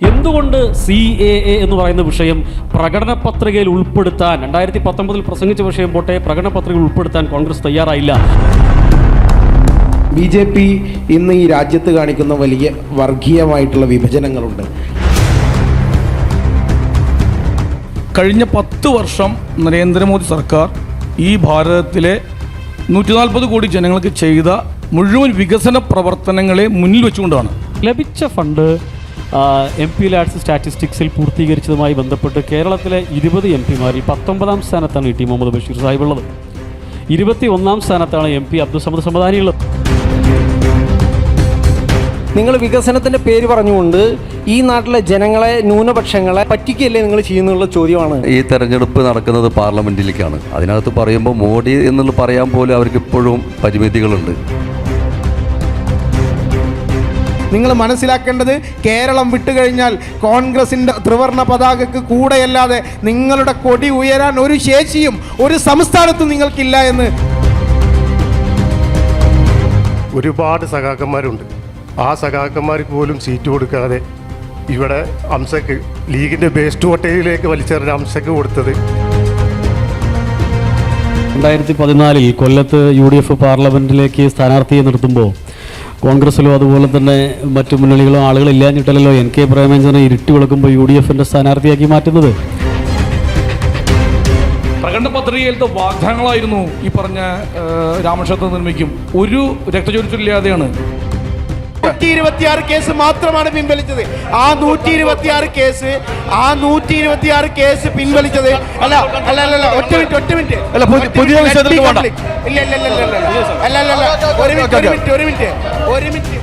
എന്തുകൊണ്ട് C A A എന്ന് പറയുന്ന വിഷയം പ്രകടന പത്രികയിൽ ഉൾപ്പെടുത്താൻ രണ്ടായിരത്തി പത്തൊമ്പതിൽ പ്രസംഗിച്ച വിഷയം പോട്ടെ പ്രകടന പത്രികയിൽ ഉൾപ്പെടുത്താൻ കോൺഗ്രസ് തയ്യാറായില്ല? ബി ജെ പി ഇന്ന് ഈ രാജ്യത്ത് കാണിക്കുന്ന വലിയ വർഗീയമായിട്ടുള്ള വിഭജനങ്ങളുണ്ട്. കഴിഞ്ഞ പത്ത് വർഷം നരേന്ദ്രമോദി സർക്കാർ ഈ ഭാരതത്തിലെ നൂറ്റി നാൽപ്പത് കോടി ജനങ്ങൾക്ക് ചെയ്ത മുഴുവൻ വികസന പ്രവർത്തനങ്ങളെ മുന്നിൽ വെച്ചുകൊണ്ടാണ്. ലഭിച്ച ഫണ്ട് എം പി ലാഡ്സ് സ്റ്റാറ്റിസ്റ്റിക്സിൽ പൂർത്തീകരിച്ചതുമായി ബന്ധപ്പെട്ട് കേരളത്തിലെ ഇരുപത് എം പിമാരിൽ പത്തൊമ്പതാം സ്ഥാനത്താണ് ഇ ടി മുഹമ്മദ് ബഷീർ സാഹിബ് ഉള്ളത്. ഇരുപത്തി ഒന്നാം സ്ഥാനത്താണ് എം പി അബ്ദുസമദ് സമദാനി ഉള്ളത്. നിങ്ങൾ വികസനത്തിന്റെ പേര് പറഞ്ഞുകൊണ്ട് ഈ നാട്ടിലെ ജനങ്ങളെ ന്യൂനപക്ഷങ്ങളെ പറ്റിക്കല്ലേ നിങ്ങൾ ചെയ്യുന്നുള്ള ചോദ്യമാണ്. ഈ തെരഞ്ഞെടുപ്പ് നടക്കുന്നത് പാർലമെന്റിലേക്കാണ്. അതിനകത്ത് പറയുമ്പോൾ മോഡി എന്നുള്ള പറയാൻ പോലും അവർക്ക് ഇപ്പോഴും പരിമിതികളുണ്ട്. നിങ്ങൾ മനസ്സിലാക്കേണ്ടത് കേരളം വിട്ടുകഴിഞ്ഞാൽ കോൺഗ്രസിന്റെ ത്രിവർണ പതാകയ്ക്ക് കൂടെയല്ലാതെ നിങ്ങളുടെ കൊടി ഉയരാൻ ഒരു ശേഷിയും ഒരു സംസ്ഥാനത്തും നിങ്ങൾക്കില്ല എന്ന് ഒരുപാട് സഖാക്കന്മാരുണ്ട്. ആ സഖാക്കന്മാർക്ക് പോലും സീറ്റ് കൊടുക്കാതെ ഇവിടെ അംസക്ക് ലീഗിന്റെ ബേസ്റ്റ് കോട്ടയിലേക്ക് വലിച്ചെറിഞ്ഞ അംസക്ക് കൊടുത്തത്. രണ്ടായിരത്തി പതിനാലിൽ കൊല്ലത്ത് യു ഡി എഫ് പാർലമെന്റിലേക്ക് സ്ഥാനാർത്ഥിയെ നിർത്തുമ്പോൾ കോൺഗ്രസിലോ അതുപോലെ തന്നെ മറ്റു മുന്നണികളോ ആളുകൾ ഇല്ലാഞ്ഞിട്ടല്ലോ എൻ കെ പ്രേമചന്ദ്രനെ ഇരുട്ടി വിളക്കുമ്പോൾ യു ഡി എഫിന്റെ സ്ഥാനാർത്ഥിയാക്കി മാറ്റുന്നത്. പ്രകടന പത്രികയിലത്തെ വാഗ്ദാനങ്ങളായിരുന്നു ഈ പറഞ്ഞ രാമക്ഷേത്രം നിർമ്മിക്കും. ഒരു രക്തചൊരിച്ചില്ലാതെയാണ് നൂറ്റി ഇരുപത്തിയാറ് കേസ് മാത്രമാണ് പിൻവലിച്ചത്. ആ നൂറ്റി ഇരുപത്തിയാറ് കേസ് ആ നൂറ്റി ഇരുപത്തിയാറ് കേസ് പിൻവലിച്ചത്. അല്ല അല്ല അല്ല ഒറ്റ മിനിറ്റ് ഒറ്റ മിനിറ്റ്. പുതിയ- ഇല്ല ഇല്ല ഇല്ല അല്ല അല്ല അല്ല ഒരു മിനിറ്റ് ഒരു മിനിറ്റ് ഒരു മിനിറ്റ് ഒരു മിനിറ്റ്.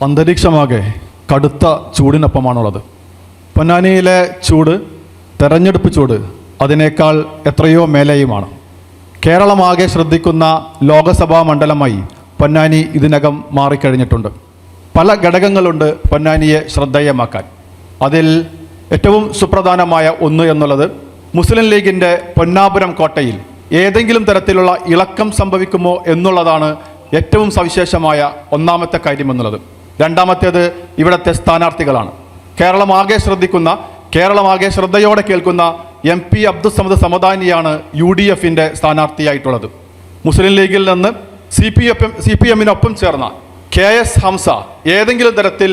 അന്തരീക്ഷമാകെ കടുത്ത ചൂടിനൊപ്പമാണുള്ളത്. പൊന്നാനിയിലെ ചൂട് തെരഞ്ഞെടുപ്പ് ചൂട് അതിനേക്കാൾ എത്രയോ മേലെയുമാണ്. കേരളമാകെ ശ്രദ്ധിക്കുന്ന ലോകസഭാ മണ്ഡലമായി പൊന്നാനി ഇതിനകം മാറിക്കഴിഞ്ഞിട്ടുണ്ട്. പല ഘടകങ്ങളുണ്ട് പൊന്നാനിയെ ശ്രദ്ധേയമാക്കാൻ. അതിൽ ഏറ്റവും സുപ്രധാനമായ ഒന്ന് എന്നുള്ളത് മുസ്ലിം ലീഗിന്റെ പൊന്നാപുരം കോട്ടയിൽ ഏതെങ്കിലും തരത്തിലുള്ള ഇളക്കം സംഭവിക്കുമോ എന്നുള്ളതാണ് ഏറ്റവും സവിശേഷമായ ഒന്നാമത്തെ കാര്യം എന്നുള്ളത് രണ്ടാമത്തേത് ഇവിടുത്തെ സ്ഥാനാർത്ഥികളാണ്. കേരളമാകെ ശ്രദ്ധിക്കുന്ന കേരളമാകെ ശ്രദ്ധയോടെ കേൾക്കുന്ന എം പി അബ്ദുസമദ് സമദാനിയാണ് യു ഡി എഫിന്റെ സ്ഥാനാർത്ഥിയായിട്ടുള്ളത്. മുസ്ലിം ലീഗിൽ നിന്ന് C P F C P എമ്മിനൊപ്പം ചേർന്ന കെ എസ് ഹംസ ഏതെങ്കിലും തരത്തിൽ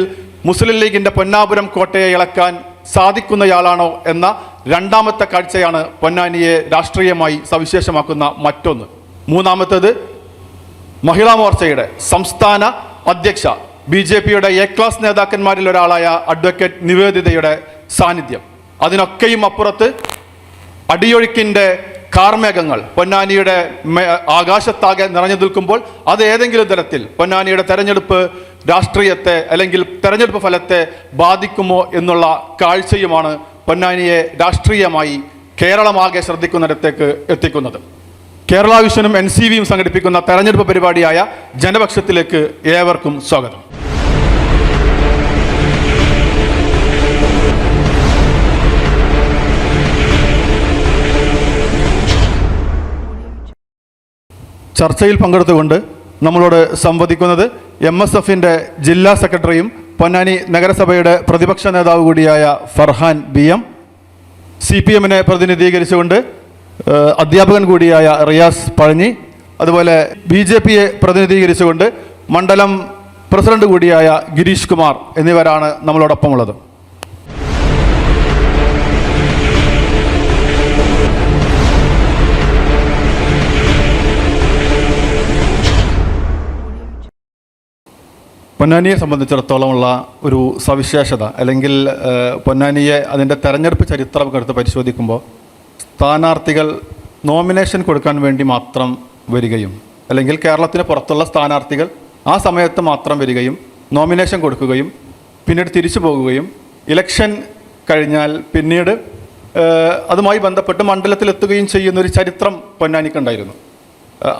മുസ്ലിം ലീഗിന്റെ പൊന്നാപുരം കോട്ടയെ ഇളക്കാൻ സാധിക്കുന്നയാളാണോ എന്ന രണ്ടാമത്തെ കാഴ്ചയാണ് പൊന്നാനിയെ രാഷ്ട്രീയമായി സവിശേഷമാക്കുന്ന മറ്റൊന്ന്. മൂന്നാമത്തേത് മഹിളാ മോർച്ചയുടെ സംസ്ഥാന അധ്യക്ഷ ബി ജെ പിയുടെ എ ക്ലാസ് നേതാക്കന്മാരിൽ ഒരാളായ അഡ്വക്കേറ്റ് നിവേദിതയുടെ സാന്നിധ്യം. അതിനൊക്കെയും അപ്പുറത്ത് അടിയൊഴുക്കിന്റെ കാർമേഘങ്ങൾ പൊന്നാനിയുടെ ആകാശത്താകെ നിറഞ്ഞു നിൽക്കുമ്പോൾ അത് ഏതെങ്കിലും തരത്തിൽ പൊന്നാനിയുടെ തെരഞ്ഞെടുപ്പ് രാഷ്ട്രീയത്തെ അല്ലെങ്കിൽ തെരഞ്ഞെടുപ്പ് ഫലത്തെ ബാധിക്കുമോ എന്നുള്ള കാഴ്ചയുമാണ് പൊന്നാനിയെ രാഷ്ട്രീയമായി കേരളമാകെ ശ്രദ്ധിക്കുന്നിടത്തേക്ക് എത്തിക്കുന്നത്. കേരള വിഷനും എൻ സി വിയും സംഘടിപ്പിക്കുന്ന തെരഞ്ഞെടുപ്പ് പരിപാടിയായ ജനപക്ഷത്തിലേക്ക് ഏവർക്കും സ്വാഗതം. ചർച്ചയിൽ പങ്കെടുത്തുകൊണ്ട് നമ്മളോട് സംവദിക്കുന്നത് എം എസ് എഫിന്റെ ജില്ലാ സെക്രട്ടറിയും പൊന്നാനി നഗരസഭയുടെ പ്രതിപക്ഷ നേതാവ് കൂടിയായ Farhan B M. C P എമ്മിനെ പ്രതിനിധീകരിച്ചുകൊണ്ട് അധ്യാപകൻ കൂടിയായ റിയാസ് പഴഞ്ഞി അതുപോലെ ബി ജെ പിയെ പ്രതിനിധീകരിച്ചുകൊണ്ട് മണ്ഡലം പ്രസിഡന്റ് കൂടിയായ ഗിരീഷ് കുമാർ എന്നിവരാണ് നമ്മളോടൊപ്പം പൊന്നാനിയെ സംബന്ധിച്ചിടത്തോളമുള്ള ഒരു സവിശേഷത അല്ലെങ്കിൽ പൊന്നാനിയെ അതിന്റെ തെരഞ്ഞെടുപ്പ് ചരിത്രം എടുത്ത് പരിശോധിക്കുമ്പോൾ സ്ഥാനാർത്ഥികൾ നോമിനേഷൻ കൊടുക്കാൻ വേണ്ടി മാത്രം വരികയും അല്ലെങ്കിൽ കേരളത്തിന് പുറത്തുള്ള സ്ഥാനാർത്ഥികൾ ആ സമയത്ത് മാത്രം വരികയും നോമിനേഷൻ കൊടുക്കുകയും പിന്നീട് തിരിച്ചു പോകുകയും ഇലക്ഷൻ കഴിഞ്ഞാൽ പിന്നീട് അതുമായി ബന്ധപ്പെട്ട് മണ്ഡലത്തിലെത്തുകയും ചെയ്യുന്നൊരു ചരിത്രം പൊന്നാനിക്കുണ്ടായിരുന്നു.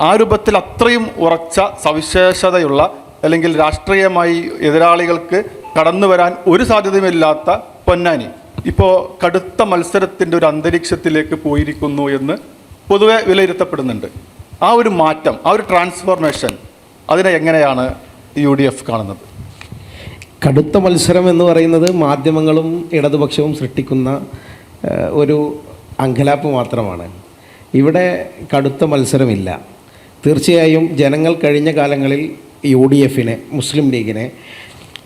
ആ രൂപത്തിൽ അത്രയും ഉറച്ച സവിശേഷതയുള്ള അല്ലെങ്കിൽ രാഷ്ട്രീയമായി എതിരാളികൾക്ക് കടന്നു വരാൻ ഒരു സാധ്യതയുമില്ലാത്ത പൊന്നാനി. ഇപ്പോൾ കടുത്ത മത്സരത്തിന്റെ ഒരു അന്തരീക്ഷത്തിലേക്ക് പോയിരിക്കുന്നു എന്ന് പൊതുവെ വിലയിരുത്തപ്പെടുന്നുണ്ട്. ആ ഒരു മാറ്റം ആ ഒരു ട്രാൻസ്ഫോർമേഷൻ അതിനെ എങ്ങനെയാണ് യു ഡി എഫ് കാണുന്നത്? കടുത്ത മത്സരം എന്ന് പറയുന്നത് മാധ്യമങ്ങളും ഇടതുപക്ഷവും സൃഷ്ടിക്കുന്ന ഒരു അങ്കലാപ്പ് മാത്രമാണ്. ഇവിടെ കടുത്ത മത്സരമില്ല. തീർച്ചയായും ജനങ്ങൾ കഴിഞ്ഞ കാലങ്ങളിൽ യു ഡി എഫിനെ മുസ്ലിം ലീഗിനെ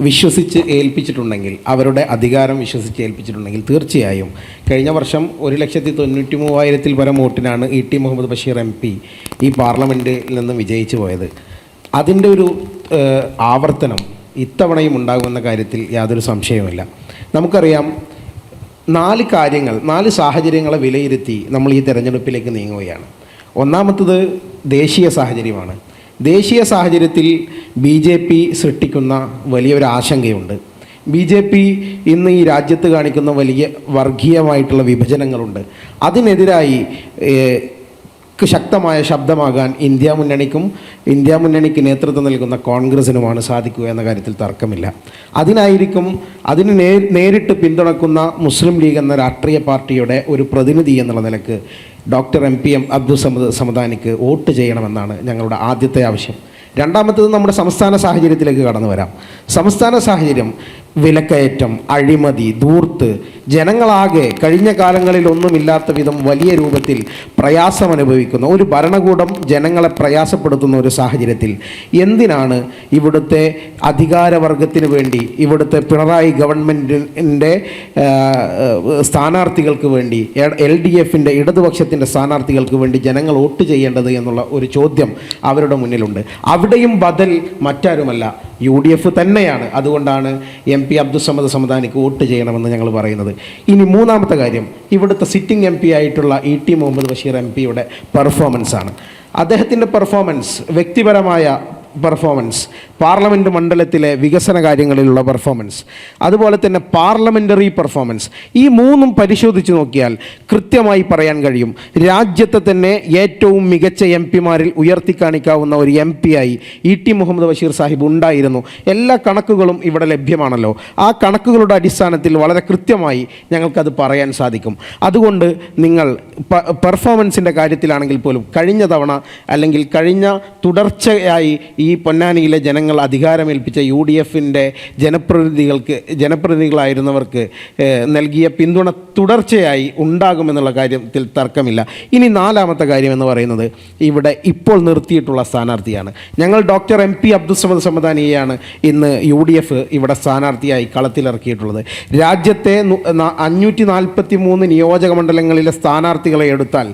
വിശ്വസിച്ച് ഏൽപ്പിച്ചിട്ടുണ്ടെങ്കിൽ അവരുടെ അധികാരം വിശ്വസിച്ച് ഏൽപ്പിച്ചിട്ടുണ്ടെങ്കിൽ തീർച്ചയായും കഴിഞ്ഞ വർഷം ഒരു ലക്ഷത്തി തൊണ്ണൂറ്റി മൂവായിരത്തിൽ പരം വോട്ടിനാണ് E T Muhammad Basheer M P ഈ പാർലമെന്റിൽ നിന്ന് വിജയിച്ചു പോയത്. അതിന്റെ ഒരു ആവർത്തനം ഇത്തവണയും ഉണ്ടാകുമെന്ന കാര്യത്തിൽ യാതൊരു സംശയവുമില്ല. നമുക്കറിയാം നാല് കാര്യങ്ങൾ നാല് സാഹചര്യങ്ങളെ വിലയിരുത്തി നമ്മൾ ഈ തെരഞ്ഞെടുപ്പിലേക്ക് നീങ്ങുകയാണ്. ഒന്നാമത്തത് ദേശീയ സാഹചര്യമാണ്. ദേശീയ സാഹചര്യത്തിൽ ബി ജെ പി സൃഷ്ടിക്കുന്ന വലിയൊരു ആശങ്കയുണ്ട്. ബി ജെ പി ഇന്ന് ഈ രാജ്യത്ത് കാണിക്കുന്ന വലിയ വർഗീയമായിട്ടുള്ള വിഭജനങ്ങളുണ്ട്. അതിനെതിരായി ശക്തമായ ശബ്ദമാകാൻ ഇന്ത്യ മുന്നണിക്കും ഇന്ത്യ മുന്നണിക്ക് നേതൃത്വം നൽകുന്ന കോൺഗ്രസിനുമാണ് സാധിക്കുക എന്ന കാര്യത്തിൽ തർക്കമില്ല. അതിനായിരിക്കും അതിന് നേരിട്ട് പിന്തുണക്കുന്ന മുസ്ലിം ലീഗ് എന്ന രാഷ്ട്രീയ പാർട്ടിയുടെ ഒരു പ്രതിനിധി എന്നുള്ള നിലയ്ക്ക് doctor M P M Abdul Samad സമദാനിക്ക് vote ചെയ്യണമെന്നാണ് ഞങ്ങളുടെ ആദ്യത്തെ ആവശ്യം. രണ്ടാമത്തത് നമ്മുടെ സംസ്ഥാന സാഹചര്യത്തിലേക്ക് കടന്നു വരാം. സംസ്ഥാന സാഹചര്യം വിലക്കയറ്റം അഴിമതി ദൂർത്ത് ജനങ്ങളാകെ കഴിഞ്ഞ കാലങ്ങളിൽ ഒന്നുമില്ലാത്ത വിധം വലിയ രൂപത്തിൽ പ്രയാസം അനുഭവിക്കുന്ന ഒരു ഭരണകൂടം ജനങ്ങളെ പ്രയാസപ്പെടുത്തുന്ന ഒരു സാഹചര്യത്തിൽ എന്തിനാണ് ഇവിടുത്തെ അധികാരവർഗത്തിന് വേണ്ടി ഇവിടുത്തെ പിണറായി ഗവൺമെന്റിന്റെ സ്ഥാനാർത്ഥികൾക്ക് വേണ്ടി എൽ ഡി എഫിന്റെ ഇടതുപക്ഷത്തിന്റെ സ്ഥാനാർത്ഥികൾക്ക് വേണ്ടി ജനങ്ങൾ വോട്ട് ചെയ്യേണ്ടത് എന്നുള്ള ഒരു ചോദ്യം അവരുടെ മുന്നിലുണ്ട്. അവിടെയും ബദൽ മറ്റാരുമല്ല. യു ഡി എഫ് തന്നെയാണ്. അതുകൊണ്ടാണ് എം പി അബ്ദുസമ്മദ് സമദാനിക്ക് വോട്ട് ചെയ്യണമെന്ന് ഞങ്ങൾ പറയുന്നത്. ഇനി മൂന്നാമത്തെ കാര്യം ഇവിടുത്തെ സിറ്റിംഗ് എം പി ആയിട്ടുള്ള E T Muhammad Basheer M പിയുടെ പെർഫോമൻസാണ് അദ്ദേഹത്തിന്റെ പെർഫോമൻസ് വ്യക്തിപരമായ പെർഫോമൻസ് പാർലമെന്റ് മണ്ഡലത്തിലെ വികസന കാര്യങ്ങളിലുള്ള പെർഫോമൻസ് അതുപോലെ തന്നെ പാർലമെന്ററി പെർഫോമൻസ് ഈ മൂന്നും പരിശോധിച്ച് നോക്കിയാൽ കൃത്യമായി പറയാൻ കഴിയും. രാജ്യത്തെ തന്നെ ഏറ്റവും മികച്ച എം പിമാരിൽ ഉയർത്തിക്കാണിക്കാവുന്ന ഒരു എം പി ആയി ഇ ടി മുഹമ്മദ് ബഷീർ സാഹിബ് ഉണ്ടായിരുന്നു. എല്ലാ കണക്കുകളും ഇവിടെ ലഭ്യമാണല്ലോ. ആ കണക്കുകളുടെ അടിസ്ഥാനത്തിൽ വളരെ കൃത്യമായി ഞങ്ങൾക്കത് പറയാൻ സാധിക്കും. അതുകൊണ്ട് നിങ്ങൾ പെർഫോമൻസിന്റെ കാര്യത്തിലാണെങ്കിൽ പോലും കഴിഞ്ഞ തവണ അല്ലെങ്കിൽ കഴിഞ്ഞ തുടർച്ചയായി ഈ പൊന്നാനിയിലെ ജനങ്ങൾ അധികാരമേൽപ്പിച്ച യു ഡി എഫിന്റെ ജനപ്രതിനിധികൾക്ക് ജനപ്രതിനിധികളായിരുന്നവർക്ക് നൽകിയ പിന്തുണ തുടർച്ചയായി ഉണ്ടാകുമെന്നുള്ള കാര്യത്തിൽ തർക്കമില്ല. ഇനി നാലാമത്തെ കാര്യം എന്ന് പറയുന്നത് ഇവിടെ ഇപ്പോൾ നിർത്തിയിട്ടുള്ള സ്ഥാനാർത്ഥിയാണ്. ഞങ്ങൾ ഡോക്ടർ എം പി അബ്ദുസമദ് സമദാനിയെയാണ് ഇന്ന് യു ഡി എഫ് ഇവിടെ സ്ഥാനാർത്ഥിയായി കളത്തിലിറക്കിയിട്ടുള്ളത്. രാജ്യത്തെ അഞ്ഞൂറ്റി നാൽപ്പത്തി മൂന്ന് നിയോജക മണ്ഡലങ്ങളിലെ സ്ഥാനാർത്ഥികളെ എടുത്താൽ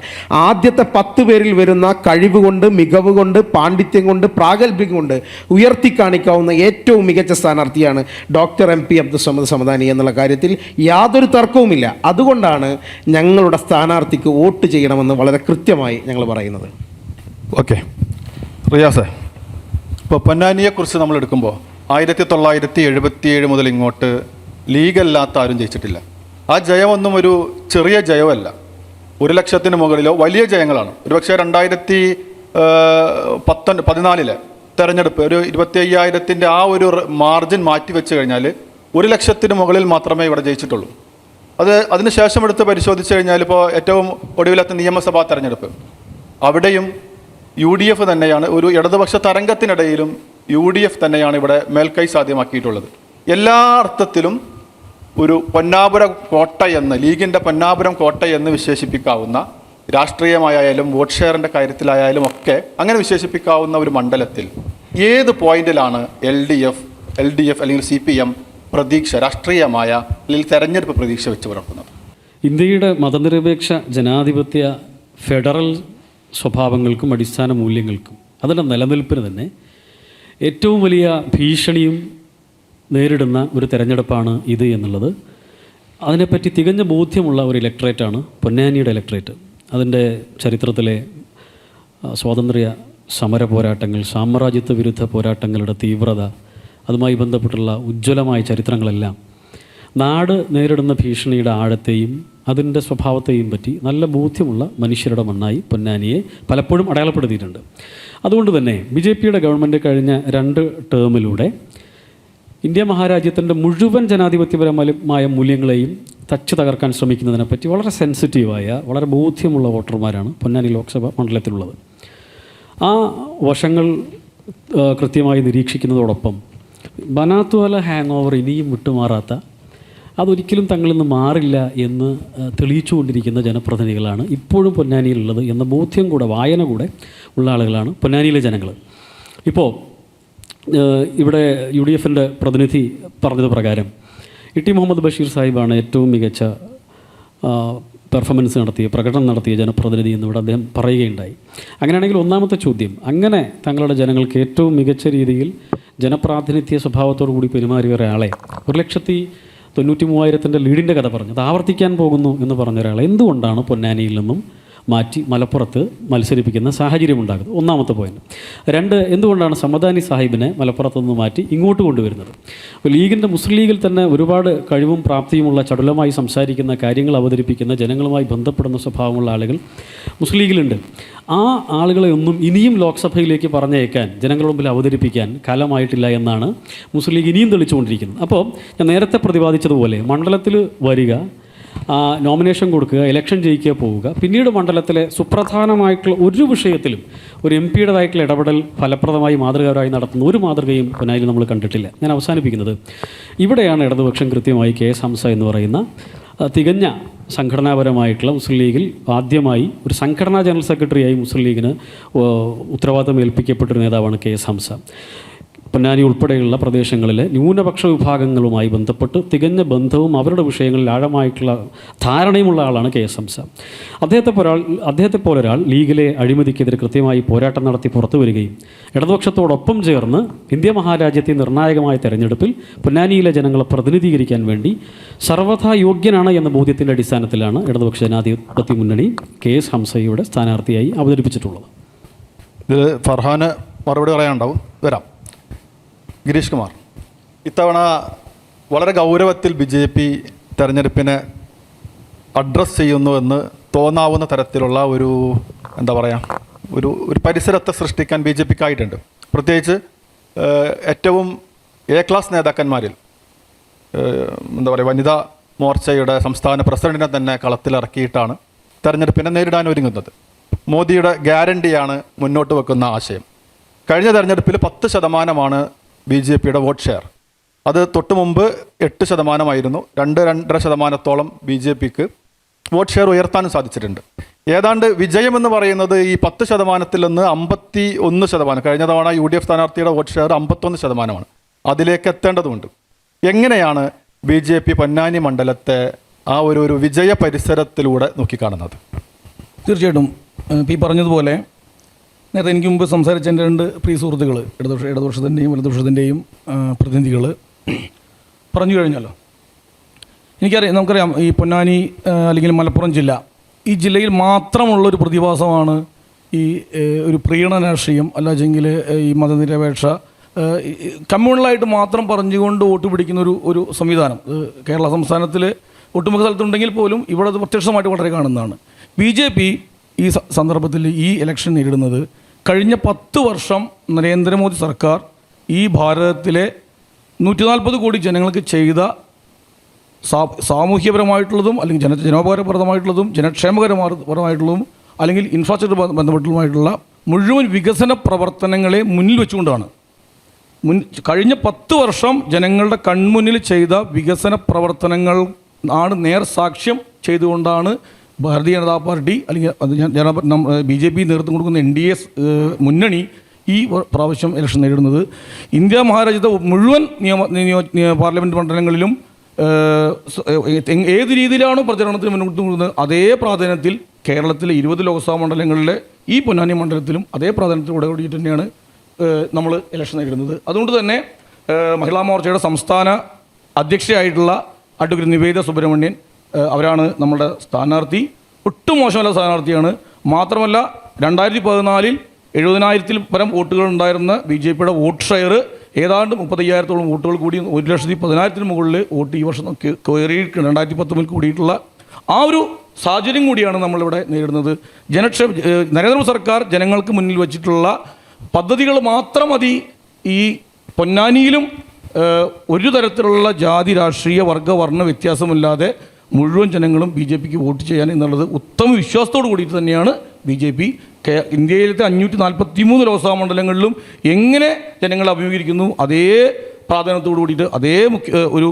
ആദ്യത്തെ പത്ത് പേരിൽ വരുന്ന കഴിവ് കൊണ്ട് മികവ് കൊണ്ട് പാണ്ഡിത്യം കൊണ്ട് പ്രാഗൽഭ്യം കൊണ്ട് ഉയർത്തി കാണിക്കാവുന്ന ഏറ്റവും മികച്ച സ്ഥാനാർത്ഥിയാണ് doctor M P Abdussamad Samadani എന്നുള്ള കാര്യത്തിൽ യാതൊരു തർക്കവുമില്ല. അതുകൊണ്ടാണ് ഞങ്ങളുടെ സ്ഥാനാർത്ഥിക്ക് വോട്ട് ചെയ്യണമെന്ന് വളരെ കൃത്യമായി ഞങ്ങൾ പറയുന്നത്. ഓക്കെ. റിയാസ്. ഇപ്പോൾ പൊന്നാനിയെക്കുറിച്ച് നമ്മൾ എടുക്കുമ്പോൾ ആയിരത്തി തൊള്ളായിരത്തി എഴുപത്തിയേഴ് മുതൽ ഇങ്ങോട്ട് ലീഗല്ലാത്ത ആരും ജയിച്ചിട്ടില്ല. ആ ജയമൊന്നും ഒരു ചെറിയ ജയമല്ല. ഒരു ലക്ഷത്തിന് മുകളിലോ വലിയ ജയങ്ങളാണ്. ഒരുപക്ഷെ രണ്ടായിരത്തി പത്തൊൻ പതിനാലിലെ തെരഞ്ഞെടുപ്പ് ഒരു ഇരുപത്തി അയ്യായിരത്തിന്റെ ആ ഒരു മാർജിൻ മാറ്റി വെച്ച് കഴിഞ്ഞാൽ ഒരു ലക്ഷത്തിന് മുകളിൽ മാത്രമേ ഇവിടെ ജയിച്ചിട്ടുള്ളൂ. അത് അതിനുശേഷം എടുത്ത് പരിശോധിച്ച് കഴിഞ്ഞാൽ ഇപ്പോൾ ഏറ്റവും ഒടുവിലത്തെ നിയമസഭാ തെരഞ്ഞെടുപ്പ്. അവിടെയും യു ഡി എഫ് തന്നെയാണ് ഒരു ഇടതുപക്ഷ തരംഗത്തിനിടയിലും യു ഡി എഫ് തന്നെയാണ് ഇവിടെ മേൽക്കൈ സാധ്യമാക്കിയിട്ടുള്ളത്. എല്ലാ അർത്ഥത്തിലും ഒരു പൊന്നാപുരം കോട്ടയെന്ന് ലീഗിന്റെ പൊന്നാപുരം കോട്ടയെന്ന് വിശേഷിപ്പിക്കാവുന്ന രാഷ്ട്രീയമായാലും വോട്ട് ഷെയറിന്റെ കാര്യത്തിലായാലും ഒക്കെ അങ്ങനെ വിശേഷിപ്പിക്കാവുന്ന ഒരു മണ്ഡലത്തിൽ ഏത് പോയിന്റിലാണ് L D F L D F അല്ലെങ്കിൽ സി പി എം പ്രതീക്ഷ രാഷ്ട്രീയമായ അല്ലെങ്കിൽ തെരഞ്ഞെടുപ്പ് പ്രതീക്ഷ വെച്ച് പുലർത്തുന്നത് ഇന്ത്യയുടെ മതനിരപേക്ഷ ജനാധിപത്യ ഫെഡറൽ സ്വഭാവങ്ങൾക്കും അടിസ്ഥാന മൂല്യങ്ങൾക്കും അതിന്റെ നിലനിൽപ്പിന് തന്നെ ഏറ്റവും വലിയ ഭീഷണിയും നേരിടുന്ന ഒരു തെരഞ്ഞെടുപ്പാണ് ഇത് എന്നുള്ളത്. അതിനെപ്പറ്റി തികഞ്ഞ ബോധ്യമുള്ള ഒരു ഇലക്ട്രേറ്റാണ് പൊന്നാനിയുടെ ഇലക്ട്രേറ്റ്. അതിന്റെ ചരിത്രത്തിലെ സ്വാതന്ത്ര്യ സമര പോരാട്ടങ്ങൾ സാമ്രാജ്യത്വ വിരുദ്ധ പോരാട്ടങ്ങളുടെ തീവ്രത അതുമായി ബന്ധപ്പെട്ടുള്ള ഉജ്ജ്വലമായ ചരിത്രങ്ങളെല്ലാം നാട് നേരിടുന്ന ഭീഷണിയുടെ ആഴത്തെയും അതിന്റെ സ്വഭാവത്തെയും പറ്റി നല്ല ബോധ്യമുള്ള മനുഷ്യരുടെ മണ്ണായി പൊന്നാനിയെ പലപ്പോഴും അടയാളപ്പെടുത്തിയിട്ടുണ്ട്. അതുകൊണ്ട് തന്നെ ബി ജെ പിയുടെ ഗവൺമെന്റ് കഴിഞ്ഞ രണ്ട് ടേമിലൂടെ ഇന്ത്യ മഹാരാജ്യത്തിന്റെ മുഴുവൻ ജനാധിപത്യപരമായ മൂല്യങ്ങളെയും തച്ചു തകർക്കാൻ ശ്രമിക്കുന്നതിനെപ്പറ്റി വളരെ സെൻസിറ്റീവായ വളരെ ബോധ്യമുള്ള വോട്ടർമാരാണ് പൊന്നാനി ലോക്സഭ മണ്ഡലത്തിലുള്ളത്. ആ വശങ്ങൾ കൃത്യമായി നിരീക്ഷിക്കുന്നതോടൊപ്പം ബനാത്തുവല ഹാങ് ഓവർ ഇനിയും വിട്ടുമാറാത്ത അതൊരിക്കലും തങ്ങളിൽ നിന്ന് മാറില്ല എന്ന് തെളിയിച്ചുകൊണ്ടിരിക്കുന്ന ജനപ്രതിനിധികളാണ് ഇപ്പോഴും പൊന്നാനിയിലുള്ളത് എന്ന ബോധ്യം കൂടെ വായന കൂടെ ഉള്ള ആളുകളാണ് പൊന്നാനിയിലെ ജനങ്ങൾ ഇപ്പോൾ ഇവിടെ യു ഡി എഫിന്റെ പ്രതിനിധി പറഞ്ഞത് പ്രകാരം ഇ ടി മുഹമ്മദ് ബഷീർ സാഹിബാണ് ഏറ്റവും മികച്ച പെർഫോമൻസ് നടത്തിയ പ്രകടനം നടത്തിയ ജനപ്രതിനിധി എന്ന് ഇവിടെ അദ്ദേഹം പറയുകയുണ്ടായി. അങ്ങനെയാണെങ്കിൽ ഒന്നാമത്തെ ചോദ്യം അങ്ങനെ തങ്ങളുടെ ജനങ്ങൾക്ക് ഏറ്റവും മികച്ച രീതിയിൽ ജനപ്രാതിനിധ്യ സ്വഭാവത്തോടു കൂടി പെരുമാറിയ ഒരാളെ ഒരു ലക്ഷത്തി തൊണ്ണൂറ്റി മൂവായിരത്തിന്റെ ലീഡിന്റെ കഥ പറഞ്ഞു അത് ആവർത്തിക്കാൻ പോകുന്നു എന്ന് പറഞ്ഞ ഒരാളെ എന്തുകൊണ്ടാണ് പൊന്നാനിയിൽ നിന്നും മാറ്റി മലപ്പുറത്ത് മത്സരിപ്പിക്കുന്ന സാഹചര്യം ഉണ്ടാകുന്നത് ഒന്നാമത്തെ പോയിന്റ് രണ്ട് എന്തുകൊണ്ടാണ് സമദാനി സാഹിബിനെ മലപ്പുറത്ത് നിന്ന് മാറ്റി ഇങ്ങോട്ട് കൊണ്ടുവരുന്നത്? ലീഗിന്റെ മുസ്ലിം ലീഗിൽ തന്നെ ഒരുപാട് കഴിവും പ്രാപ്തിയുമുള്ള ചടുലമായി സംസാരിക്കുന്ന കാര്യങ്ങൾ അവതരിപ്പിക്കുന്ന ജനങ്ങളുമായി ബന്ധപ്പെടുന്ന സ്വഭാവമുള്ള ആളുകൾ മുസ്ലിം ലീഗിലുണ്ട്. ആ ആളുകളെ ഒന്നും ഇനിയും ലോക്സഭയിലേക്ക് പറഞ്ഞയക്കാൻ ജനങ്ങളുടെ മുമ്പിൽ അവതരിപ്പിക്കാൻ കാലമായിട്ടില്ല എന്നാണ് മുസ്ലിം ലീഗ് ഇനിയും തെളിച്ചുകൊണ്ടിരിക്കുന്നത്. അപ്പോൾ ഞാൻ നേരത്തെ പ്രതിപാദിച്ചതുപോലെ മണ്ഡലത്തിൽ വരിക നോമിനേഷൻ കൊടുക്കുക ഇലക്ഷൻ ജയിക്കുക പോവുക. പിന്നീട് മണ്ഡലത്തിലെ സുപ്രധാനമായിട്ടുള്ള ഒരു വിഷയത്തിലും ഒരു എം പിയുടേതായിട്ടുള്ള ഇടപെടൽ ഫലപ്രദമായി മാതൃകാപരമായി നടത്തുന്ന ഒരു മാതൃകയും പൊന്നായിൽ നമ്മൾ കണ്ടിട്ടില്ല. ഞാൻ അവസാനിപ്പിക്കുന്നത് ഇവിടെയാണ് ഇടതുപക്ഷം കൃത്യമായി കെ എസ് ഹംസ എന്ന് പറയുന്ന തികഞ്ഞ സംഘടനാപരമായിട്ടുള്ള മുസ്ലിം ലീഗിൽ ആദ്യമായി ഒരു സംഘടനാ ജനറൽ സെക്രട്ടറിയായി മുസ്ലിം ലീഗിന് ഉത്തരവാദിത്തം ഏൽപ്പിക്കപ്പെട്ടൊരു നേതാവാണ് കെ എസ് ഹംസ. പൊന്നാനി ഉൾപ്പെടെയുള്ള പ്രദേശങ്ങളിലെ ന്യൂനപക്ഷ വിഭാഗങ്ങളുമായി ബന്ധപ്പെട്ട് തികഞ്ഞ ബന്ധവും അവരുടെ വിഷയങ്ങളിൽ ആഴമായിട്ടുള്ള ധാരണയുമുള്ള ആളാണ് കെ എസ് ഹംസ അദ്ദേഹത്തെ പോരാൾ അദ്ദേഹത്തെ പോലൊരാൾ ലീഗിലെ അഴിമതിക്കെതിരെ കൃത്യമായി പോരാട്ടം നടത്തി പുറത്തു വരികയും ഇടതുപക്ഷത്തോടൊപ്പം ചേർന്ന് ഇന്ത്യ മഹാരാജ്യത്തെ നിർണായകമായ തെരഞ്ഞെടുപ്പിൽ പൊന്നാനിയിലെ ജനങ്ങളെ പ്രതിനിധീകരിക്കാൻ വേണ്ടി സർവഥാ യോഗ്യനാണ് എന്ന ബോധ്യത്തിന്റെ അടിസ്ഥാനത്തിലാണ് ഇടതുപക്ഷ ജനാധിപത്യ മുന്നണി കെ എസ് ഹംസയുടെ സ്ഥാനാർത്ഥിയായി അവതരിപ്പിച്ചിട്ടുള്ളത്. ഇതിൽ ഫർഹാന് മറുപടി പറയാനുണ്ടാവും. വരാം. ഗിരീഷ് കുമാർ ഇത്തവണ വളരെ ഗൗരവത്തിൽ ബി ജെ പി തെരഞ്ഞെടുപ്പിനെ അഡ്രസ്സ് ചെയ്യുന്നു എന്ന് തോന്നാവുന്ന തരത്തിലുള്ള ഒരു എന്താ പറയുക ഒരു ഒരു പരിസരത്തെ സൃഷ്ടിക്കാൻ ബി ജെ പിക്കായിട്ടുണ്ട്. പ്രത്യേകിച്ച് ഏറ്റവും എ ക്ലാസ് നേതാക്കന്മാരിൽ എന്താ പറയുക വനിതാ മോർച്ചയുടെ സംസ്ഥാന പ്രസിഡന്റിനെ തന്നെ കളത്തിലിറക്കിയിട്ടാണ് തെരഞ്ഞെടുപ്പിനെ നേരിടാൻ ഒരുങ്ങുന്നത്. മോദിയുടെ ഗ്യാരണ്ടിയാണ് മുന്നോട്ട് വെക്കുന്ന ആശയം. കഴിഞ്ഞ തെരഞ്ഞെടുപ്പിൽ പത്ത് ശതമാനമാണ് ബി ജെ പിയുടെ വോട്ട് ഷെയർ. അത് തൊട്ട് മുമ്പ് എട്ട് ശതമാനമായിരുന്നു. രണ്ട് രണ്ടര ശതമാനത്തോളം ബി ജെ പിക്ക് വോട്ട് ഷെയർ ഉയർത്താനും സാധിച്ചിട്ടുണ്ട്. ഏതാണ്ട് വിജയം എന്ന് പറയുന്നത് ഈ പത്ത് ശതമാനത്തിൽ നിന്ന് അമ്പത്തി ഒന്ന് ശതമാനം കഴിഞ്ഞ തവണ യു ഡി എഫ് സ്ഥാനാർത്ഥിയുടെ വോട്ട് ഷെയർ അമ്പത്തൊന്ന് ശതമാനമാണ്. അതിലേക്ക് എത്തേണ്ടതുണ്ട്. എങ്ങനെയാണ് ബി ജെ പി പൊന്നാനി മണ്ഡലത്തെ ആ ഒരു ഒരു വിജയ പരിസരത്തിലൂടെ നോക്കിക്കാണുന്നത്? തീർച്ചയായിട്ടും. പി പറഞ്ഞതുപോലെ നേരത്തെ എനിക്ക് മുമ്പ് സംസാരിച്ച എന്റെ രണ്ട് പ്രിയ സുഹൃത്തുക്കൾ ഇടതുപക്ഷ ഇടതുപക്ഷത്തിന്റെയും വലതുപക്ഷത്തിന്റെയും പ്രതിനിധികൾ പറഞ്ഞു കഴിഞ്ഞല്ലോ. എനിക്കറിയാം നമുക്കറിയാം ഈ പൊന്നാനി അല്ലെങ്കിൽ മലപ്പുറം ജില്ല ഈ ജില്ലയിൽ മാത്രമുള്ള ഒരു പ്രതിഭാസമാണ് ഈ ഒരു പ്രീണ രാഷ്ട്രീയം അല്ലെങ്കിൽ ഈ മതനിരപേക്ഷ കമ്മ്യൂണലായിട്ട് മാത്രം പറഞ്ഞുകൊണ്ട് വോട്ട് പിടിക്കുന്ന ഒരു ഒരു സംവിധാനം കേരള സംസ്ഥാനത്തിൽ ഒട്ടുമുഖ സ്ഥലത്തുണ്ടെങ്കിൽ പോലും ഇവിടെ അത് പ്രത്യക്ഷമായിട്ട് വളരെ കാണുന്നതാണ്. ബി ജെ പി ഈ സന്ദർഭത്തിൽ ഈ ഇലക്ഷൻ നേരിടുന്നത് കഴിഞ്ഞ പത്ത് വർഷം നരേന്ദ്രമോദി സർക്കാർ ഈ ഭാരതത്തിലെ നൂറ്റി നാൽപ്പത് കോടി ജനങ്ങൾക്ക് ചെയ്ത സാമൂഹ്യപരമായിട്ടുള്ളതും അല്ലെങ്കിൽ ജന ജനോപകാരപ്രദമായിട്ടുള്ളതും ജനക്ഷേമകരമായിട്ടുള്ളതും അല്ലെങ്കിൽ ഇൻഫ്രാസ്ട്രക്ചർ ബന്ധപ്പെട്ടതുമായിട്ടുള്ള മുഴുവൻ വികസന പ്രവർത്തനങ്ങളെ മുന്നിൽ വെച്ചുകൊണ്ടാണ്. മുൻ കഴിഞ്ഞ പത്ത് വർഷം ജനങ്ങളുടെ കൺമുന്നിൽ ചെയ്ത വികസന പ്രവർത്തനങ്ങൾ ആണ് നേർ സാക്ഷ്യം ചെയ്തുകൊണ്ടാണ് ഭാരതീയ ജനതാ പാർട്ടി അല്ലെങ്കിൽ ബി ജെ പി നേതൃത്വം കൊടുക്കുന്ന എൻ ഡി എ മുന്നണി ഈ പ്രാവശ്യം ഇലക്ഷൻ നേരിടുന്നത്. ഇന്ത്യ മഹാരാജ്യത്തെ മുഴുവൻ നിയമ നിയോ- നിയ- പാർലമെന്റ് മണ്ഡലങ്ങളിലും ഏത് രീതിയിലാണോ പ്രചരണത്തിന് മുന്നോട്ട് കൊടുക്കുന്നത് അതേ പ്രാധാന്യത്തിൽ കേരളത്തിലെ ഇരുപത് ലോക്സഭാ മണ്ഡലങ്ങളിലെ ഈ പൊന്നാനി മണ്ഡലത്തിലും അതേ പ്രാധാന്യത്തിലൂടെ കൂടിയിട്ട് തന്നെയാണ് നമ്മൾ ഇലക്ഷൻ നേരിടുന്നത്. അതുകൊണ്ട് തന്നെ മഹിളാ മോർച്ചയുടെ സംസ്ഥാന അധ്യക്ഷയായിട്ടുള്ള അഡ്വക്കേറ്റ് നിവേദ സുബ്രഹ്മണ്യൻ അവരാണ് നമ്മുടെ സ്ഥാനാർത്ഥി. ഒട്ടും മോശമല്ല സ്ഥാനാർത്ഥിയാണ്. മാത്രമല്ല രണ്ടായിരത്തി പതിനാലിൽ എഴുപതിനായിരത്തിൽ പരം വോട്ടുകൾ ഉണ്ടായിരുന്ന ബി ജെ പിയുടെ വോട്ട് ഷെയർ ഏതാണ്ട് മുപ്പത്തയ്യായിരത്തോളം വോട്ടുകൾ കൂടി ഒരു ലക്ഷത്തി പതിനായിരത്തിന് മുകളിൽ വോട്ട് ഈ വർഷം കയറി രണ്ടായിരത്തി പത്തൊമ്പതിൽ കൂടിയിട്ടുള്ള ആ ഒരു സാഹചര്യം കൂടിയാണ് നമ്മളിവിടെ നേരിടുന്നത്. ജനക്ഷേമ നരേന്ദ്ര സർക്കാർ ജനങ്ങൾക്ക് മുന്നിൽ വെച്ചിട്ടുള്ള പദ്ധതികൾ മാത്രം മതി. ഈ പൊന്നാനിയിലും ഒരു തരത്തിലുള്ള ജാതി രാഷ്ട്രീയ വർഗ വർണ വ്യത്യാസമില്ലാതെ മുഴുവൻ ജനങ്ങളും ബി ജെ പിക്ക് വോട്ട് ചെയ്യാൻ എന്നുള്ളത് ഉത്തമ വിശ്വാസത്തോട് കൂടിയിട്ട് തന്നെയാണ് ബി ജെ പി. ഇന്ത്യയിലത്തെ അഞ്ഞൂറ്റി നാൽപ്പത്തി മൂന്ന് ലോക്സഭാ മണ്ഡലങ്ങളിലും എങ്ങനെ ജനങ്ങളെ അഭിമുഖീകരിക്കുന്നു അതേ പ്രാധാന്യത്തോടു കൂടിയിട്ട് അതേ മുഖ്യ ഒരു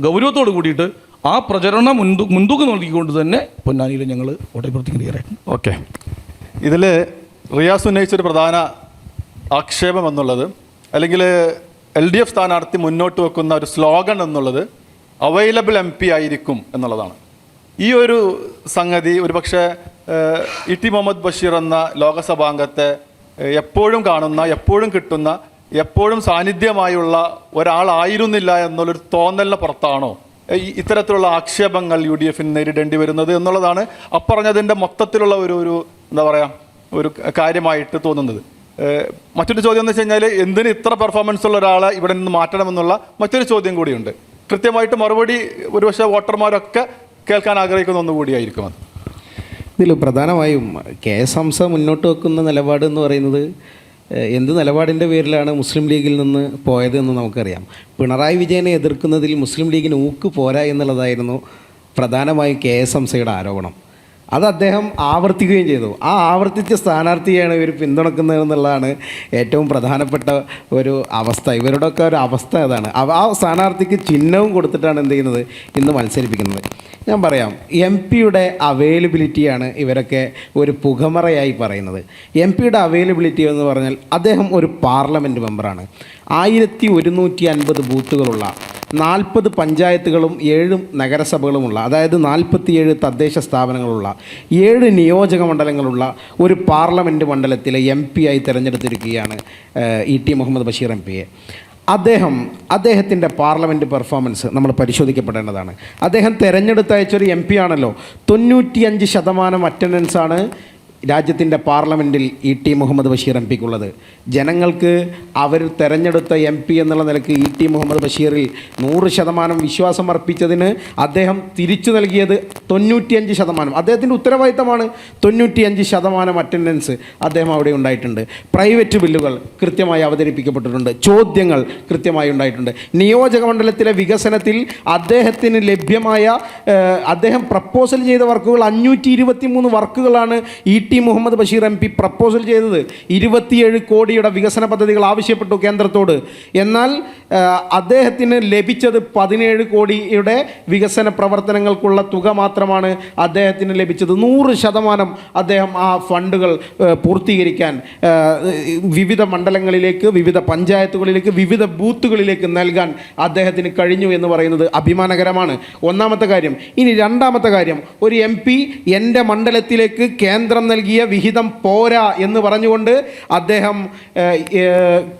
ഗൗരവത്തോട് കൂടിയിട്ട് ആ പ്രചരണം മുൻതു മുൻതൂക്കം നൽകിക്കൊണ്ട് തന്നെ പൊന്നാനിയിൽ ഞങ്ങൾ വോട്ടെ പ്രവർത്തിക്കുന്ന തയ്യാറായിട്ടുണ്ട് ഓക്കെ. ഇതിൽ റിയാസ് ഉന്നയിച്ചൊരു പ്രധാന ആക്ഷേപം എന്നുള്ളത് അല്ലെങ്കിൽ എൽ ഡി എഫ് സ്ഥാനാർത്ഥി മുന്നോട്ട് വെക്കുന്ന ഒരു സ്ലോഗൺ എന്നുള്ളത് അവൈലബിൾ എം പി ആയിരിക്കും എന്നുള്ളതാണ്. ഈ ഒരു സംഗതി ഒരുപക്ഷെ പക്ഷേ ഇ ടി മുഹമ്മദ് ബഷീർ എന്ന ലോകസഭാംഗത്തെ എപ്പോഴും കാണുന്ന എപ്പോഴും കിട്ടുന്ന എപ്പോഴും സാന്നിധ്യമായുള്ള ഒരാളായിരുന്നില്ല എന്നുള്ളൊരു തോന്നലിന് പുറത്താണോ? ഇത്തരത്തിലുള്ള ആക്ഷേപങ്ങൾ യു ഡി എഫിന് നേരിടേണ്ടി വരുന്നത് എന്നുള്ളതാണ് അപ്പറഞ്ഞതിന്റെ മൊത്തത്തിലുള്ള ഒരു ഒരു എന്താ പറയുക ഒരു കാര്യമായിട്ട് തോന്നുന്നത്. മറ്റൊരു ചോദ്യം എന്ന് വെച്ച് കഴിഞ്ഞാൽ എന്തിന് ഇത്ര പെർഫോമൻസ് ഉള്ള ഒരാളെ ഇവിടെ നിന്ന് മാറ്റണമെന്നുള്ള മറ്റൊരു ചോദ്യം കൂടിയുണ്ട്. കൃത്യമായിട്ട് മറുപടി ഒരുപക്ഷെ വോട്ടർമാരൊക്കെ കേൾക്കാൻ ആഗ്രഹിക്കുന്ന ഒന്നുകൂടിയായിരിക്കും അത്. ഇതിൽ പ്രധാനമായും കെ എസ് ഹംസ മുന്നോട്ട് വെക്കുന്ന നിലപാട് എന്ന് പറയുന്നത് എന്ത് നിലപാടിന്റെ പേരിലാണ് മുസ്ലിം ലീഗിൽ നിന്ന് പോയതെന്ന് നമുക്കറിയാം. പിണറായി വിജയനെ എതിർക്കുന്നതിൽ മുസ്ലിം ലീഗിന് ഊക്ക് പോരാ എന്നുള്ളതായിരുന്നു പ്രധാനമായും കെ എസ് ഹംസയുടെ ആരോപണം. അത് അദ്ദേഹം ആവർത്തിക്കുകയും ചെയ്തു. ആ ആവർത്തിച്ച സ്ഥാനാർത്ഥിയാണ് ഇവർ പിന്തുണക്കുന്നതെന്നുള്ളതാണ് ഏറ്റവും പ്രധാനപ്പെട്ട ഒരു അവസ്ഥ. ഇവരുടെയൊക്കെ ഒരു അവസ്ഥ അതാണ്. ആ സ്ഥാനാർത്ഥിക്ക് ചിഹ്നവും കൊടുത്തിട്ടാണ് എന്ത് ചെയ്യുന്നത്? ഇന്ന് മത്സരിപ്പിക്കുന്നത്. ഞാൻ പറയാം എം പിയുടെ അവൈലബിലിറ്റിയാണ് ഇവരൊക്കെ ഒരു പുകമറയായി പറയുന്നത്. എം പിയുടെ അവൈലബിലിറ്റി എന്ന് പറഞ്ഞാൽ അദ്ദേഹം ഒരു പാർലമെന്റ് മെമ്പറാണ് ആയിരത്തി ഒരുന്നൂറ്റി അൻപത് ബൂത്തുകളുള്ള നാൽപ്പത് പഞ്ചായത്തുകളും ഏഴും നഗരസഭകളുമുള്ള അതായത് നാൽപ്പത്തിയേഴ് തദ്ദേശ സ്ഥാപനങ്ങളുള്ള ഏഴ് നിയോജക മണ്ഡലങ്ങളുള്ള ഒരു പാർലമെന്റ് മണ്ഡലത്തിലെ എം പി ആയി തിരഞ്ഞെടുത്തിരിക്കുകയാണ് E T Muhammad Basheer M പിയെ. അദ്ദേഹം അദ്ദേഹത്തിന്റെ പാർലമെന്റ് പെർഫോമൻസ് നമ്മൾ പരിശോധിക്കപ്പെടേണ്ടതാണ്. അദ്ദേഹം തിരഞ്ഞെടുത്തയച്ചൊരു എം പി ആണല്ലോ. തൊണ്ണൂറ്റിയഞ്ച് ശതമാനം അറ്റൻഡൻസാണ് രാജ്യത്തിന്റെ പാർലമെന്റിൽ E T Muhammad Basheer M പിക്കുള്ളത് ജനങ്ങൾക്ക് അവർ തെരഞ്ഞെടുത്ത എം പി എന്നുള്ള നിലയ്ക്ക് ഇ ടി മുഹമ്മദ് ബഷീറിൽ നൂറ് ശതമാനം വിശ്വാസം അർപ്പിച്ചതിന് അദ്ദേഹം തിരിച്ചു നൽകിയത് തൊണ്ണൂറ്റിയഞ്ച് ശതമാനം. അദ്ദേഹത്തിന്റെ ഉത്തരവാദിത്തമാണ് തൊണ്ണൂറ്റിയഞ്ച് ശതമാനം അറ്റൻഡൻസ് അദ്ദേഹം അവിടെ ഉണ്ടായിട്ടുണ്ട്. പ്രൈവറ്റ് ബില്ലുകൾ കൃത്യമായി അവതരിപ്പിക്കപ്പെട്ടിട്ടുണ്ട്. ചോദ്യങ്ങൾ കൃത്യമായി ഉണ്ടായിട്ടുണ്ട്. നിയോജക മണ്ഡലത്തിലെ വികസനത്തിൽ അദ്ദേഹത്തിന് ലഭ്യമായ അദ്ദേഹം പ്രപ്പോസൽ ചെയ്ത വർക്കുകൾ അഞ്ഞൂറ്റി വർക്കുകളാണ് E T Muhammad Basheer M P proposal ചെയ്തത് ഇരുപത്തിയേഴ് കോടിയുടെ വികസന പദ്ധതികൾ ആവശ്യപ്പെട്ടു കേന്ദ്രത്തോട്. എന്നാൽ അദ്ദേഹത്തിന് ലഭിച്ചത് പതിനേഴ് കോടിയുടെ വികസന പ്രവർത്തനങ്ങൾക്കുള്ള തുക മാത്രമാണ് അദ്ദേഹത്തിന് ലഭിച്ചത്. നൂറ് ശതമാനം അദ്ദേഹം ആ ഫണ്ടുകൾ പൂർത്തീകരിക്കാൻ വിവിധ മണ്ഡലങ്ങളിലേക്ക് വിവിധ പഞ്ചായത്തുകളിലേക്ക് വിവിധ ബൂത്തുകളിലേക്ക് നൽകാൻ അദ്ദേഹത്തിന് കഴിഞ്ഞു എന്ന് പറയുന്നത് അഭിമാനകരമാണ്. ഒന്നാമത്തെ കാര്യം ഇനി രണ്ടാമത്തെ കാര്യം ഒരു എം പി എന്റെ മണ്ഡലത്തിലേക്ക് കേന്ദ്രം നൽകിയ വിഹിതം പോരാ എന്ന് പറഞ്ഞുകൊണ്ട് അദ്ദേഹം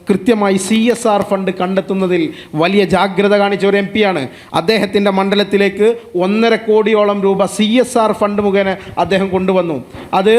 കൃത്യമായി സി എസ് ആർ ഫണ്ട് കണ്ടെത്തുന്നതിൽ വലിയ ജാഗ്രത കാണിച്ച ഒരു എം പിയാണ് അദ്ദേഹത്തിന്റെ മണ്ഡലത്തിലേക്ക് ഒന്നര കോടിയോളം രൂപ സി എസ് ആർ ഫണ്ട് മുഖേന അദ്ദേഹം കൊണ്ടുവന്നു. അത്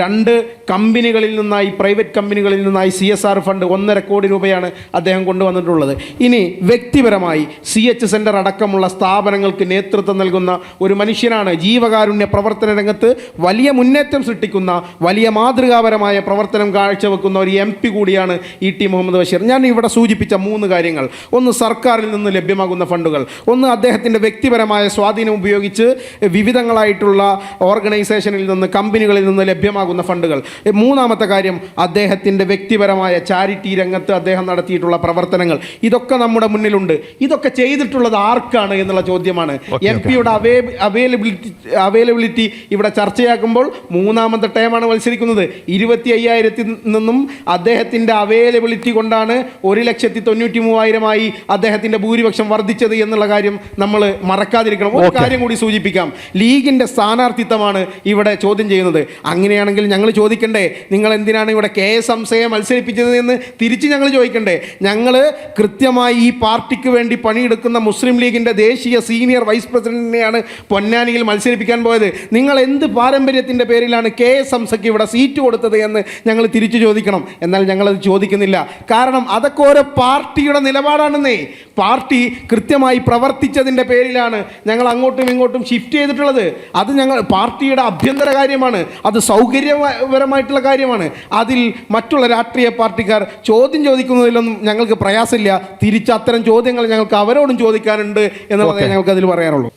രണ്ട് കമ്പനികളിൽ നിന്നായി പ്രൈവറ്റ് കമ്പനികളിൽ നിന്നായി സി എസ് ആർ ഫണ്ട് ഒന്നര കോടി രൂപയാണ് അദ്ദേഹം കൊണ്ടുവന്നിട്ടുള്ളത്. ഇനി വ്യക്തിപരമായി സി എച്ച് സെന്റർ അടക്കമുള്ള സ്ഥാപനങ്ങൾക്ക് നേതൃത്വം നൽകുന്ന ഒരു മനുഷ്യനാണ് ജീവകാരുണ്യ പ്രവർത്തന രംഗത്ത് വലിയ മുന്നേറ്റം സൃഷ്ടിക്കുന്ന വലിയ മാതൃകാപരമായ പ്രവർത്തനം കാഴ്ചവെക്കുന്ന ഒരു എം പി കൂടിയാണ് ഇ ടി മുഹമ്മദ് ബഷീർ. ഞാൻ ഇവിടെ സൂചിപ്പിച്ച മൂന്ന് കാര്യങ്ങൾ. ഒന്ന് സർക്കാരിൽ നിന്ന് ലഭ്യമാകുന്ന ഫണ്ടുകൾ. ഒന്ന് അദ്ദേഹത്തിന്റെ വ്യക്തിപരമായ സ്വാധീനം ഉപയോഗിച്ച് വിവിധങ്ങളായിട്ടുള്ള ഓർഗനൈസേഷനിൽ നിന്ന് കമ്പനികളിൽ നിന്ന് ലഭ്യമാകുന്ന ഫണ്ടുകൾ. മൂന്നാമത്തെ കാര്യം അദ്ദേഹത്തിന്റെ വ്യക്തിപരമായ ചാരിറ്റി രംഗത്ത് അദ്ദേഹം നടത്തിയിട്ടുള്ള പ്രവർത്തനങ്ങൾ. ഇതൊക്കെ നമ്മുടെ മുന്നിലുണ്ട്. ഇതൊക്കെ ചെയ്തിട്ടുള്ളത് ആർക്കാണ് എന്നുള്ള ചോദ്യമാണ്. എം പിയുടെ അവേ അവൈലബിലിറ്റി അവൈലബിലിറ്റി ഇവിടെ ചർച്ചയാക്കുമ്പോൾ മൂന്നാമത്തെ ടൈമാണ് മത്സരിക്കുന്നത്. ഇരുപത്തി അയ്യായിരത്തിൽ നിന്നും അദ്ദേഹത്തിന്റെ അവൈലബിലിറ്റി കൊണ്ടാണ് ഒരു ലക്ഷത്തി തൊണ്ണൂറ്റി മൂവായിരമായി അദ്ദേഹത്തിന്റെ ഭൂരിപക്ഷം വർദ്ധിച്ചത് എന്നുള്ള കാര്യം നമ്മൾ മറക്കാതിരിക്കണം. ഒരു കാര്യം കൂടി സൂചിപ്പിക്കാം. ലീഗിന്റെ സ്ഥാനാർത്ഥിത്വമാണ് ഇവിടെ ചോദ്യം ചെയ്യുന്നത്. അങ്ങനെയാണെങ്കിൽ ഞങ്ങൾ ചോദിക്കണ്ടേ നിങ്ങൾ എന്തിനാണ് ഇവിടെ കെ എസ് ഹംസയെ മത്സരിപ്പിച്ചത് എന്ന് തിരിച്ച് ഞങ്ങൾ ചോദിക്കണ്ടേ? ഞങ്ങൾ കൃത്യമായി ഈ പാർട്ടിക്ക് വേണ്ടി പണിയെടുക്കുന്ന മുസ്ലിം ലീഗിന്റെ ദേശീയ സീനിയർ വൈസ് പ്രസിഡന്റിനെയാണ് പൊന്നാനിയിൽ മത്സരിപ്പിക്കാൻ പോയത്. നിങ്ങൾ എന്ത് പാരമ്പര്യത്തിന്റെ പേരിലാണ് എന്തിനാണ് കെ എസ് ഹംസയ്ക്ക് ഇവിടെ സീറ്റ് കൊടുത്തത് എന്ന് ഞങ്ങൾ തിരിച്ചു ചോദിക്കണം. എന്നാൽ ഞങ്ങളത് ചോദിക്കുന്നില്ല. കാരണം അതൊക്കെ ഓരോ പാർട്ടിയുടെ നിലപാടാണെന്നേ. പാർട്ടി കൃത്യമായി പ്രവർത്തിച്ചതിന്റെ പേരിലാണ് ഞങ്ങൾ അങ്ങോട്ടും ഇങ്ങോട്ടും ഷിഫ്റ്റ് ചെയ്തിട്ടുള്ളത്. അത് ഞങ്ങൾ പാർട്ടിയുടെ അഭ്യന്തര കാര്യമാണ്. അത് സൗകര്യപരമായിട്ടുള്ള കാര്യമാണ്. അതിൽ മറ്റുള്ള രാഷ്ട്രീയ പാർട്ടിക്കാർ ചോദ്യം ചോദിക്കുന്നതിലൊന്നും ഞങ്ങൾക്ക് പ്രയാസമില്ല. തിരിച്ച് അത്തരം ചോദ്യങ്ങൾ ഞങ്ങൾക്ക് അവരോടും ചോദിക്കാനുണ്ട് എന്നുള്ളതേ ഞങ്ങൾക്ക് അതിൽ പറയാനുള്ളൂ.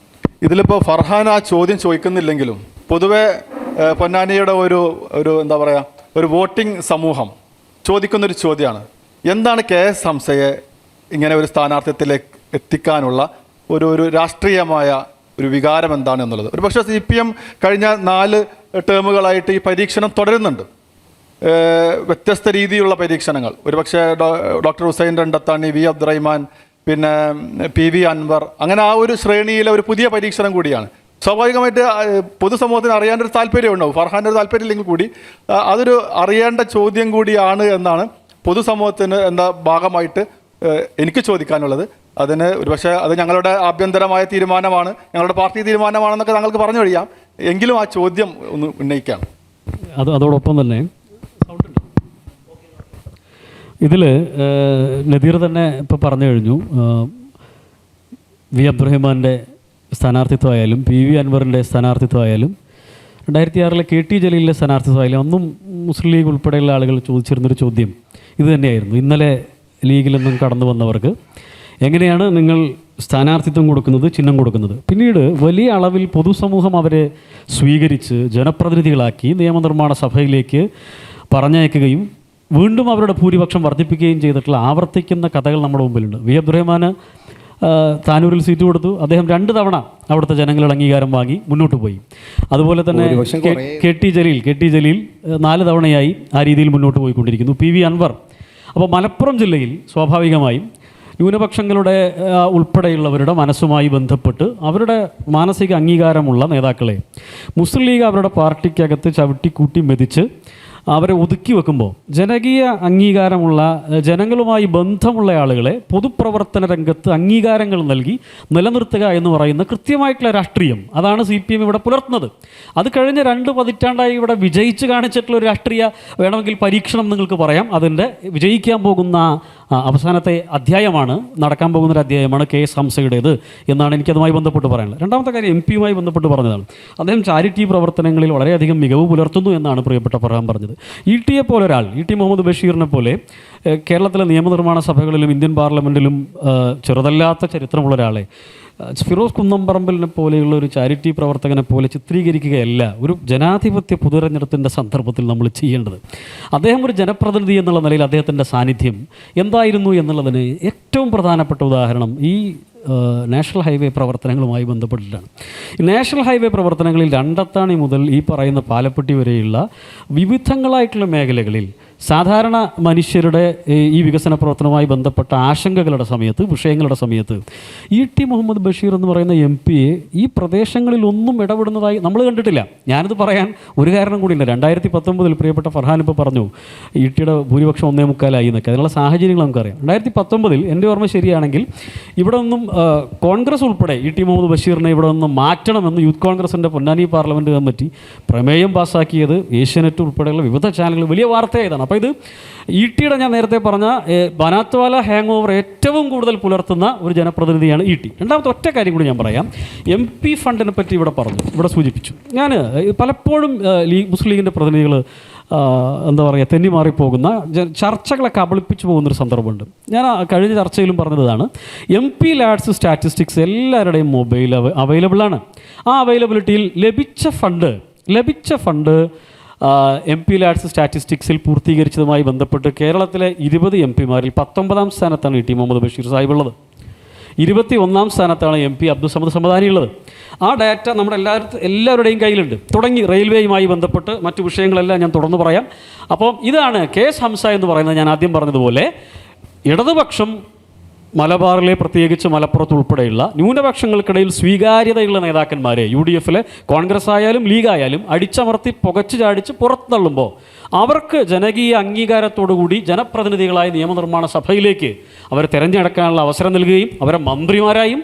ഇതിലിപ്പോൾ ഫർഹാൻ ആ ചോദ്യം ചോദിക്കുന്നില്ലെങ്കിലും പൊതുവെ പൊന്നാനിയുടെ ഒരു ഒരു എന്താ പറയുക ഒരു വോട്ടിംഗ് സമൂഹം ചോദിക്കുന്നൊരു ചോദ്യമാണ് എന്താണ് കെ എസ് ഹംസയെ ഇങ്ങനെ ഒരു സ്ഥാനാർത്ഥ്യത്തിലേക്ക് എത്തിക്കാനുള്ള ഒരു ഒരു രാഷ്ട്രീയമായ ഒരു വികാരം എന്താണ് എന്നുള്ളത്? ഒരു പക്ഷേ സി പി എം കഴിഞ്ഞ നാല് ടേമുകളായിട്ട് ഈ പരീക്ഷണം തുടരുന്നുണ്ട്. വ്യത്യസ്ത രീതിയിലുള്ള പരീക്ഷണങ്ങൾ. ഒരുപക്ഷെ ഡോക്ടർ ഹുസൈൻ രണ്ടത്താണി വി അബ്ദുറഹ്മാൻ പിന്നെ പി വി അൻവർ. അങ്ങനെ ആ ഒരു ശ്രേണിയിലെ ഒരു പുതിയ പരീക്ഷണം കൂടിയാണ്. സ്വാഭാവികമായിട്ട് പൊതുസമൂഹത്തിന് അറിയേണ്ട ഒരു താല്പര്യം ഉണ്ടാവും ഫർഹാന്റെ ഒരു താല്പര്യം ഇല്ലെങ്കിൽ കൂടി അതൊരു അറിയേണ്ട ചോദ്യം കൂടിയാണ് എന്നാണ് പൊതുസമൂഹത്തിന് എന്താ ഭാഗമായിട്ട് എനിക്ക് ചോദിക്കാനുള്ളത്. അതിന് ഒരുപക്ഷെ അത് ഞങ്ങളുടെ ആഭ്യന്തരമായ തീരുമാനമാണ് ഞങ്ങളുടെ പാർട്ടി തീരുമാനമാണെന്നൊക്കെ താങ്കൾക്ക് പറഞ്ഞു കഴിയാം എങ്കിലും ആ ചോദ്യം ഒന്ന് ഉന്നയിക്കാം. അത് അതോടൊപ്പം തന്നെ ഇതിൽ നദീർ തന്നെ ഇപ്പോൾ പറഞ്ഞു കഴിഞ്ഞു. വി അബ്ദുറഹിമാന്റെ സ്ഥാനാർത്ഥിത്വമായാലും പി വി അൻവറിന്റെ സ്ഥാനാർത്ഥിത്വമായാലും രണ്ടായിരത്തി ആറിലെ കെ ടി ജലീലിന്റെ സ്ഥാനാർത്ഥിത്വമായാലും അന്നും മുസ്ലിം ലീഗ് ഉൾപ്പെടെയുള്ള ആളുകൾ ചോദിച്ചിരുന്നൊരു ചോദ്യം ഇത് തന്നെയായിരുന്നു. ഇന്നലെ ലീഗിൽ നിന്നും കടന്നു വന്നവർക്ക് എങ്ങനെയാണ് നിങ്ങൾ സ്ഥാനാർത്ഥിത്വം കൊടുക്കുന്നത് ചിഹ്നം കൊടുക്കുന്നത്? പിന്നീട് വലിയ അളവിൽ പൊതുസമൂഹം അവരെ സ്വീകരിച്ച് ജനപ്രതിനിധികളാക്കി നിയമനിർമ്മാണ സഭയിലേക്ക് പറഞ്ഞയക്കുകയും വീണ്ടും അവരുടെ ഭൂരിപക്ഷം വർദ്ധിപ്പിക്കുകയും ചെയ്തിട്ടുള്ള ആവർത്തിക്കുന്ന കഥകൾ നമ്മുടെ മുമ്പിലുണ്ട്. വി അബ്ദുറഹ്മാന് താനൂരിൽ സീറ്റ് കൊടുത്തു. അദ്ദേഹം രണ്ട് തവണ അവിടുത്തെ ജനങ്ങളുടെ അംഗീകാരം വാങ്ങി മുന്നോട്ട് പോയി. അതുപോലെ തന്നെ K T Jaleel K T Jaleel നാല് തവണയായി ആ രീതിയിൽ മുന്നോട്ട് പോയിക്കൊണ്ടിരിക്കുന്നു. P V Anvar. അപ്പോൾ മലപ്പുറം ജില്ലയിൽ സ്വാഭാവികമായും ന്യൂനപക്ഷങ്ങളുടെ ഉൾപ്പെടെയുള്ളവരുടെ മനസ്സുമായി ബന്ധപ്പെട്ട് അവരുടെ മാനസിക അംഗീകാരമുള്ള നേതാക്കളെ മുസ്ലിം ലീഗ് അവരുടെ പാർട്ടിക്കകത്ത് ചവിട്ടിക്കൂട്ടി മെതിച്ച് അവരെ ഒതുക്കി വെക്കുമ്പോൾ ജനകീയ അംഗീകാരമുള്ള ജനങ്ങളുമായി ബന്ധമുള്ള ആളുകളെ പൊതുപ്രവർത്തന രംഗത്ത് അംഗീകാരങ്ങൾ നൽകി നിലനിർത്തുക എന്ന് പറയുന്ന കൃത്യമായിട്ടുള്ള രാഷ്ട്രീയം അതാണ് സി പി എം ഇവിടെ പുലർത്തുന്നത്. അത് കഴിഞ്ഞ രണ്ട് പതിറ്റാണ്ടായി ഇവിടെ വിജയിച്ച് കാണിച്ചിട്ടുള്ള ഒരു രാഷ്ട്രീയ വേണമെങ്കിൽ പരീക്ഷണം നിങ്ങൾക്ക് പറയാം. അതിന്റെ വിജയിക്കാൻ പോകുന്ന അവസാനത്തെ അധ്യായമാണ് നടക്കാൻ പോകുന്നൊരു അധ്യായമാണ് കെ എസ് ഹംസയുടേത് എന്നാണ് എനിക്കതുമായി ബന്ധപ്പെട്ട് പറയാനുള്ളത്. രണ്ടാമത്തെ കാര്യം എം പിയുമായി ബന്ധപ്പെട്ട് പറഞ്ഞതാണ്. അദ്ദേഹം ചാരിറ്റി പ്രവർത്തനങ്ങളിൽ വളരെയധികം മികവ് പുലർത്തുന്നു എന്നാണ് പ്രിയപ്പെട്ട ഫർഹാൻ പറഞ്ഞത്. ഇ ടിയെ പോലെ ഒരാൾ ഇ ടി മുഹമ്മദ് ബഷീറിനെ പോലെ കേരളത്തിലെ നിയമനിർമ്മാണ സഭകളിലും ഇന്ത്യൻ പാർലമെന്റിലും ചെറുതല്ലാത്ത ചരിത്രമുള്ള ഒരാളെ ഫിറോസ് കുന്നംപറമ്പലിനെ പോലെയുള്ള ഒരു ചാരിറ്റി പ്രവർത്തകനെ പോലെ ചിത്രീകരിക്കുകയല്ല. ഒരു ജനാധിപത്യ പൊതുതെരഞ്ഞെടുപ്പിന്റെ സന്ദർഭത്തിൽ നമ്മൾ ചെയ്യേണ്ടത്. അദ്ദേഹം ഒരു ജനപ്രതിനിധി എന്നുള്ള നിലയിൽ അദ്ദേഹത്തിന്റെ സാന്നിധ്യം എന്തായിരുന്നു എന്നുള്ളതിന് ഏറ്റവും പ്രധാനപ്പെട്ട ഉദാഹരണം ഈ നാഷണൽ ഹൈവേ പ്രവർത്തനങ്ങളുമായി ബന്ധപ്പെട്ടിട്ടാണ്. നാഷണൽ ഹൈവേ പ്രവർത്തനങ്ങളിൽ രണ്ടത്താണി മുതൽ ഈ പറയുന്ന പാലപ്പെട്ടി വരെയുള്ള വിവിധങ്ങളായിട്ടുള്ള മേഖലകളിൽ സാധാരണ മനുഷ്യരുടെ ഈ വികസന പ്രവർത്തനവുമായി ബന്ധപ്പെട്ട ആശങ്കകളുടെ സമയത്ത് വിഷയങ്ങളുടെ സമയത്ത് ഇ ടി മുഹമ്മദ് ബഷീർ എന്ന് പറയുന്ന എം പിയെ ഈ പ്രദേശങ്ങളിൽ ഒന്നും ഇടപെടുന്നതായി നമ്മൾ കണ്ടിട്ടില്ല. ഞാനിത് പറയാൻ ഒരു കാരണം കൂടിയില്ല. രണ്ടായിരത്തി പത്തൊമ്പതിൽ പ്രിയപ്പെട്ട ഫർഹാൻ ഇപ്പോൾ പറഞ്ഞു ഇ ടിയുടെ ഭൂരിപക്ഷം ഒന്നേ മുക്കാലായി എന്നൊക്കെ. അതിനുള്ള സാഹചര്യങ്ങൾ നമുക്കറിയാം. രണ്ടായിരത്തി പത്തൊമ്പതിൽ എന്റെ ഓർമ്മ ശരിയാണെങ്കിൽ ഇവിടെ നിന്നും കോൺഗ്രസ് ഉൾപ്പെടെ ഇ ടി മുഹമ്മദ് ബഷീറിനെ ഇവിടെ നിന്ന് മാറ്റണമെന്ന് യൂത്ത് കോൺഗ്രസിന്റെ പൊന്നാനി പാർലമെന്റ് കമ്മിറ്റി പ്രമേയം പാസ്സാക്കിയത് ഏഷ്യാനെറ്റ് ഉൾപ്പെടെയുള്ള വിവിധ ചാനലുകൾ. വലിയ വാർത്തയായതാണ് അപ്പോൾ ഇത് ഇ ടിയുടെ ഞാൻ നേരത്തെ പറഞ്ഞ ബനാത്വാല ഹാങ് ഓവർ ഏറ്റവും കൂടുതൽ പുലർത്തുന്ന ഒരു ജനപ്രതിനിധിയാണ് ഇ ടി രണ്ടാമത്തെ ഒറ്റ കാര്യം കൂടി ഞാൻ പറയാം. എം പി ഫണ്ടിനെ പറ്റി ഇവിടെ പറഞ്ഞു ഇവിടെ സൂചിപ്പിച്ചു. ഞാൻ പലപ്പോഴും ലീഗ് മുസ്ലിം ലീഗിന്റെ പ്രതിനിധികൾ എന്താ പറയുക തെന്നി മാറിപ്പോകുന്ന ചർച്ചകളെ കബളിപ്പിച്ചു പോകുന്നൊരു സന്ദർഭമുണ്ട്. ഞാൻ കഴിഞ്ഞ ചർച്ചയിലും പറഞ്ഞതാണ് എം പി ലാഡ്സ് സ്റ്റാറ്റിസ്റ്റിക്സ് എല്ലാവരുടെയും മൊബൈൽ അവൈലബിളാണ്. ആ അവൈലബിലിറ്റിയിൽ ലഭിച്ച ഫണ്ട് ലഭിച്ച ഫണ്ട് എം പി ലാഡ്സ് സ്റ്റാറ്റിസ്റ്റിക്സിൽ പൂർത്തീകരിച്ചതുമായി ബന്ധപ്പെട്ട് കേരളത്തിലെ ഇരുപത് എം പിമാരിൽ പത്തൊമ്പതാം സ്ഥാനത്താണ് ഇ ടി മുഹമ്മദ് ബഷീർ സാഹിബ് ഉള്ളത് ഇരുപത്തി ഒന്നാം സ്ഥാനത്താണ് എം പി അബ്ദുൾ സമദ് സമദാനി ഉള്ളത് ആ ഡാറ്റ നമ്മുടെ എല്ലാവരും എല്ലാവരുടെയും കയ്യിലുണ്ട്. തുടങ്ങി റെയിൽവേയുമായി ബന്ധപ്പെട്ട് മറ്റു വിഷയങ്ങളെല്ലാം ഞാൻ തുടർന്ന് പറയാം. അപ്പോൾ ഇതാണ് കെ എസ് ഹംസ എന്ന് പറയുന്നത് ഞാൻ ആദ്യം പറഞ്ഞതുപോലെ. ഇടതുപക്ഷം മലബാറിലെ പ്രത്യേകിച്ച് മലപ്പുറത്ത് ഉൾപ്പെടെയുള്ള ന്യൂനപക്ഷങ്ങൾക്കിടയിൽ സ്വീകാര്യതയുള്ള നേതാക്കന്മാരെ യു ഡി എഫിലെ കോൺഗ്രസ് ആയാലും ലീഗ് ആയാലും അടിച്ചമർത്തി പുകച്ചു ചാടിച്ച് പുറത്തള്ളുമ്പോൾ അവർക്ക് ജനകീയ അംഗീകാരത്തോടുകൂടി ജനപ്രതിനിധികളായ നിയമനിർമ്മാണ സഭയിലേക്ക് അവരെ തിരഞ്ഞെടുക്കാനുള്ള അവസരം നൽകുകയും അവരെ മന്ത്രിമാരായും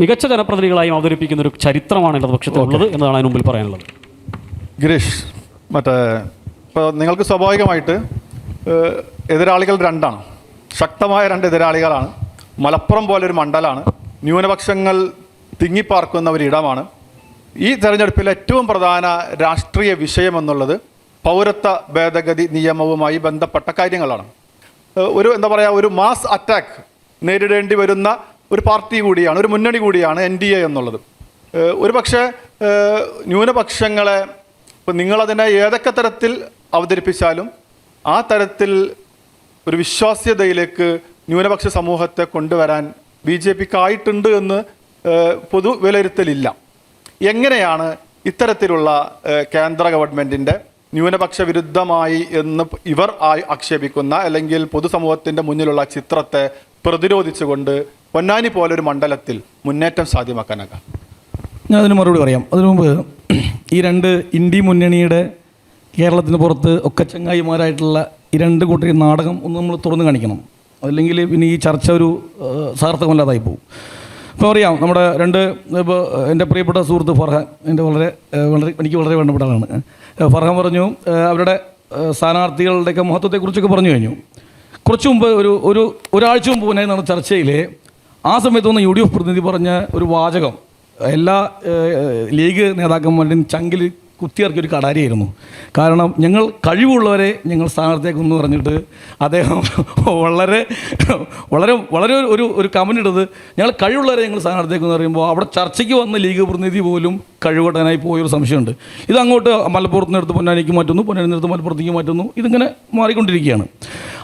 മികച്ച ജനപ്രതിനിധികളായും അവതരിപ്പിക്കുന്ന ഒരു ചരിത്രമാണ് ഇടതുപക്ഷത്തിലുള്ളത് എന്നതാണ് അതിന് മുമ്പിൽ പറയാനുള്ളത്. ഗിരീഷ് മറ്റേ ഇപ്പോൾ നിങ്ങൾക്ക് സ്വാഭാവികമായിട്ട് എതിരാളികൾ രണ്ടാണ്. ശക്തമായ രണ്ട് എതിരാളികളാണ്. മലപ്പുറം പോലെ ഒരു മണ്ഡലമാണ് ന്യൂനപക്ഷങ്ങൾ തിങ്ങിപ്പാർക്കുന്ന ഒരിടമാണ് ഈ തെരഞ്ഞെടുപ്പിൽ ഏറ്റവും പ്രധാന രാഷ്ട്രീയ വിഷയമെന്നുള്ളത് പൗരത്വ ഭേദഗതി നിയമവുമായി ബന്ധപ്പെട്ട കാര്യങ്ങളാണ്. ഒരു എന്താ പറയുക ഒരു മാസ് അറ്റാക്ക് നേരിടേണ്ടി വരുന്ന ഒരു പാർട്ടി കൂടിയാണ് ഒരു മുന്നണി കൂടിയാണ് എൻ ഡി എ എന്നുള്ളത്. ഒരു പക്ഷേ ന്യൂനപക്ഷങ്ങളെ നിങ്ങളതിനെ ഏതൊക്കെ തരത്തിൽ അവതരിപ്പിച്ചാലും ആ തരത്തിൽ ഒരു വിശ്വാസ്യതയിലേക്ക് ന്യൂനപക്ഷ സമൂഹത്തെ കൊണ്ടുവരാൻ ബി ജെ പിക്ക് ആയിട്ടുണ്ട് എന്ന് പൊതു വിലയിരുത്തലില്ല. എങ്ങനെയാണ് ഇത്തരത്തിലുള്ള കേന്ദ്ര ഗവൺമെന്റിന്റെ ന്യൂനപക്ഷ വിരുദ്ധമായി എന്ന് ഇവർ ആക്ഷേപിക്കുന്ന അല്ലെങ്കിൽ പൊതുസമൂഹത്തിന്റെ മുന്നിലുള്ള ചിത്രത്തെ പ്രതിരോധിച്ചുകൊണ്ട് പൊന്നാനി പോലൊരു മണ്ഡലത്തിൽ മുന്നേറ്റം സാധ്യമാക്കാനാകാം. ഞാൻ അതിന് മറുപടി പറയാം. അതിനു മുമ്പ് ഈ രണ്ട് ഇന്ത്യ മുന്നണിയുടെ കേരളത്തിന് പുറത്ത് ഒക്കെ ചങ്ങായിമാരായിട്ടുള്ള ഈ രണ്ട് കൂട്ടരും നാടകം ഒന്ന് നമ്മൾ തുറന്നു കാണിക്കണം. അല്ലെങ്കിൽ പിന്നെ ഈ ചർച്ച ഒരു സാർത്ഥകമല്ലാതായി പോകും. ഇപ്പോൾ അറിയാം നമ്മുടെ രണ്ട് ഇപ്പോൾ എന്റെ പ്രിയപ്പെട്ട സുഹൃത്ത് ഫർഹാൻ എന്റെ വളരെ വളരെ എനിക്ക് വളരെ വേണ്ടപ്പെട്ട ആളാണ്. ഫർഹാൻ പറഞ്ഞു അവരുടെ സ്ഥാനാർത്ഥികളുടെയൊക്കെ മഹത്വത്തെക്കുറിച്ചൊക്കെ പറഞ്ഞു കഴിഞ്ഞു. കുറച്ച് മുമ്പ് ഒരു ഒരു ഒരാഴ്ച മുമ്പ് പിന്നെ നടന്ന ചർച്ചയിൽ ആ സമയത്ത് വന്ന് യു ഡി എഫ് പ്രതിനിധി പറഞ്ഞ ഒരു വാചകം എല്ലാ ലീഗ് നേതാക്കന്മാരുടെയും ചങ്കിൽ കുത്തിയിറക്കിയ ഒരു കടാരിയായിരുന്നു. കാരണം ഞങ്ങൾ കഴിവുള്ളവരെ ഞങ്ങൾ സ്ഥാനാർത്ഥിയാക്കുന്നു പറഞ്ഞിട്ട് അദ്ദേഹം വളരെ വളരെ വളരെ ഒരു ഒരു കമന്റ് ഇട്ടത് ഞങ്ങൾ കഴിവുള്ളവരെ ഞങ്ങൾ സ്ഥാനാർത്ഥിയാക്കുന്നു പറയുമ്പോൾ അവിടെ ചർച്ചയ്ക്ക് വന്ന ലീഗ് പ്രതിനിധി പോലും കഴിവട്ടനായി പോയൊരു സംശയമുണ്ട്. ഇത് അങ്ങോട്ട് മലപ്പുറത്ത് നിന്ന് എടുത്ത് പൊന്നാനിക്ക് മാറ്റുന്നു പൊന്നാനി നിന്നെടുത്ത് മലപ്പുറത്തേക്ക് മാറ്റുന്നു ഇതിങ്ങനെ മാറിക്കൊണ്ടിരിക്കുകയാണ്.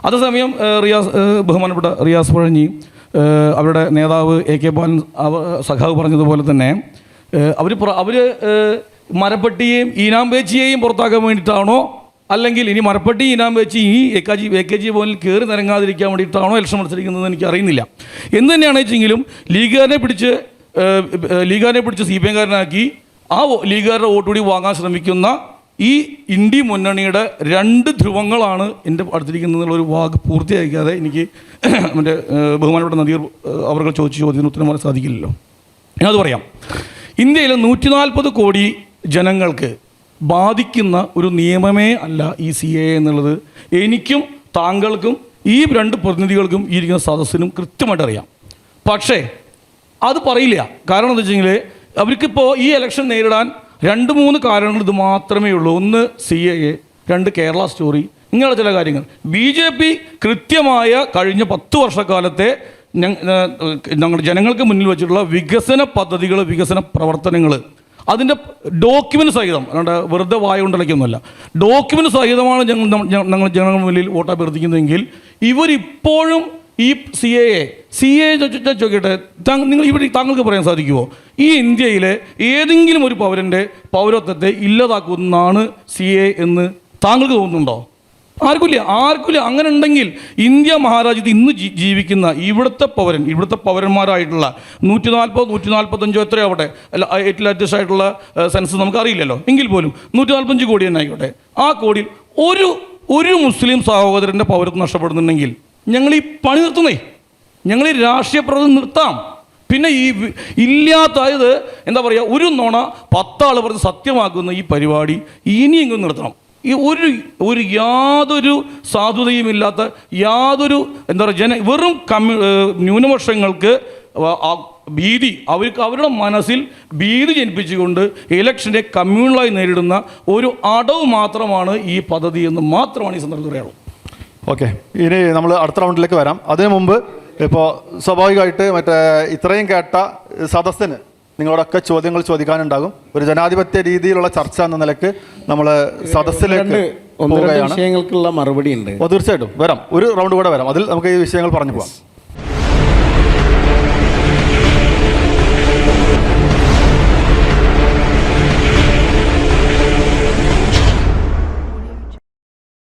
അതേസമയം റിയാസ് ബഹുമാനപ്പെട്ട റിയാസ് പഴഞ്ഞി അവരുടെ നേതാവ് എ കെ ബാലൻ സഖാവ് പറഞ്ഞതുപോലെ തന്നെ അവർ അവർ മരപ്പട്ടിയെയും ഈനാമ്പേച്ചിയെയും പുറത്താക്കാൻ വേണ്ടിയിട്ടാണോ? അല്ലെങ്കിൽ ഇനി മരപ്പട്ടി ഈനാമ്പേച്ചി ഈ A K G A K G പോലിൽ കയറി നിരങ്ങാതിരിക്കാൻ വേണ്ടിയിട്ടാണോ ഇലക്ഷൻ മത്സരിക്കുന്നത് എനിക്ക് അറിയുന്നില്ല. എന്ന് തന്നെയാണ് വെച്ചെങ്കിലും ലീഗുകാരനെ പിടിച്ച് ലീഗുകാരനെ പിടിച്ച് സി പി എംകാരനാക്കി ആ ലീഗുകാരുടെ വോട്ട് കൂടി വാങ്ങാൻ ശ്രമിക്കുന്ന ഈ ഇന്ത്യ മുന്നണിയുടെ രണ്ട് ധ്രുവങ്ങളാണ് എന്റെ അടുത്തിരിക്കുന്നത് ഒരു വാക്ക് പൂർത്തിയാക്കാതെ എനിക്ക് എന്റെ ബഹുമാനപ്പെട്ട നദീർ അവർ ചോദിച്ച ചോദ്യത്തിന് ഉത്തരം പറയാൻ സാധിക്കില്ലല്ലോ. ഞാനത് പറയാം. ഇന്ത്യയിൽ നൂറ്റി കോടി ജനങ്ങൾക്ക് ബാധിക്കുന്ന ഒരു നിയമമേ അല്ല ഈ സി എ എന്നുള്ളത്. എനിക്കും താങ്കൾക്കും ഈ രണ്ട് പ്രതിനിധികൾക്കും ഈ ഇരിക്കുന്ന സദസ്സിനും കൃത്യമായിട്ട് അറിയാം. പക്ഷേ അത് പറയില്ല. കാരണം എന്താ വെച്ചെങ്കിൽ അവർക്കിപ്പോൾ ഈ ഇലക്ഷൻ നേരിടാൻ രണ്ട് മൂന്ന് കാരണങ്ങൾ ഇത് മാത്രമേ ഉള്ളൂ. ഒന്ന് സി എ എ രണ്ട് കേരള സ്റ്റോറി ഇങ്ങനെയുള്ള ചില കാര്യങ്ങൾ. ബി ജെ പി കൃത്യമായ കഴിഞ്ഞ പത്ത് വർഷക്കാലത്തെ ഞങ്ങളുടെ ജനങ്ങൾക്ക് മുന്നിൽ വെച്ചിട്ടുള്ള വികസന പദ്ധതികൾ വികസന പ്രവർത്തനങ്ങൾ അതിന്റെ ഡോക്യുമെന്റ് സഹിതം അല്ലാണ്ട് വെറുതെ വായ കൊണ്ടലയ്ക്കൊന്നുമല്ല. ഡോക്യുമെന്റ് സഹിതമാണ് ഞങ്ങൾ ഞങ്ങൾ ജനങ്ങളുടെ മുന്നിൽ വോട്ട് അഭ്യർത്ഥിക്കുന്നതെങ്കിൽ ഇവരിപ്പോഴും ഈ C A A C A ചോദിക്കട്ടെ നിങ്ങൾ ഇവിടെ താങ്കൾക്ക് പറയാൻ സാധിക്കുമോ ഈ ഇന്ത്യയിലെ ഏതെങ്കിലും ഒരു പൗരന്റെ പൗരത്വത്തെ ഇല്ലാതാക്കുന്നതാണ് സി എ എന്ന് താങ്കൾക്ക് തോന്നുന്നുണ്ടോ? ആർക്കുമില്ല ആർക്കുമില്ല. അങ്ങനെ ഉണ്ടെങ്കിൽ ഇന്ത്യ മഹാരാജ്യത്ത് ഇന്ന് ജീവിക്കുന്ന ഇവിടുത്തെ പൗരൻ ഇവിടുത്തെ പൗരന്മാരായിട്ടുള്ള നൂറ്റി നാൽപ്പത് നൂറ്റി നാൽപ്പത്തഞ്ചോ എത്രയോ ആവട്ടെ അല്ല ഏറ്റവും ലേറ്റസ്റ്റ് ആയിട്ടുള്ള സെൻസ് നമുക്കറിയില്ലല്ലോ. എങ്കിൽ പോലും നൂറ്റി നാൽപ്പത്തഞ്ച് കോടി തന്നെ ആയിക്കോട്ടെ. ആ കോടിയിൽ ഒരു ഒരു മുസ്ലിം സഹോദരന്റെ പൗരത്വം നഷ്ടപ്പെടുന്നുണ്ടെങ്കിൽ ഞങ്ങൾ ഈ പണി നിർത്തുന്നേ. ഞങ്ങൾ ഈ രാഷ്ട്രീയ പ്രവർത്തനം നിർത്താം. പിന്നെ ഈ ഇല്ലാത്ത എന്താ പറയുക ഒരു നോണ പത്താൾ പറഞ്ഞ് സത്യമാക്കുന്ന ഈ പരിപാടി ഇനിയെങ്കിലും നിർത്തണം. ഈ ഒരു ഒരു യാതൊരു സാധുതയുമില്ലാത്ത യാതൊരു എന്താ പറയുക ജന വെറും കമ്മ്യൂ ന്യൂനപക്ഷങ്ങൾക്ക് ഭീതി അവർക്ക് അവരുടെ മനസ്സിൽ ഭീതി ജനിപ്പിച്ചുകൊണ്ട് ഇലക്ഷനെ കമ്മ്യൂണലായി നേരിടുന്ന ഒരു അടവ് മാത്രമാണ് ഈ പദ്ധതി എന്ന് മാത്രമാണ് ഈ സന്ദർഭത്തിൽ പറയാനുള്ളത്. ഓക്കെ. ഇനി നമ്മൾ അടുത്ത റൗണ്ടിലേക്ക് വരാം. അതിനു മുമ്പ് ഇപ്പോൾ സ്വാഭാവികമായിട്ട് മറ്റേ ഇത്രയും കേട്ട സദസ്സിന് നിങ്ങളോടൊക്കെ ചോദ്യങ്ങൾ ചോദിക്കാനുണ്ടാകും. ഒരു ജനാധിപത്യ രീതിയിലുള്ള ചർച്ച എന്ന നിലയ്ക്ക് നമ്മൾ സദസ്സിലേക്ക് വിഷയങ്ങൾക്കുള്ള മറുപടി ഉണ്ട് തീർച്ചയായിട്ടും. വരാം. ഒരു റൗണ്ട് കൂടെ വരാം. അതിൽ നമുക്ക് ഈ വിഷയങ്ങൾ പറഞ്ഞു പോകാം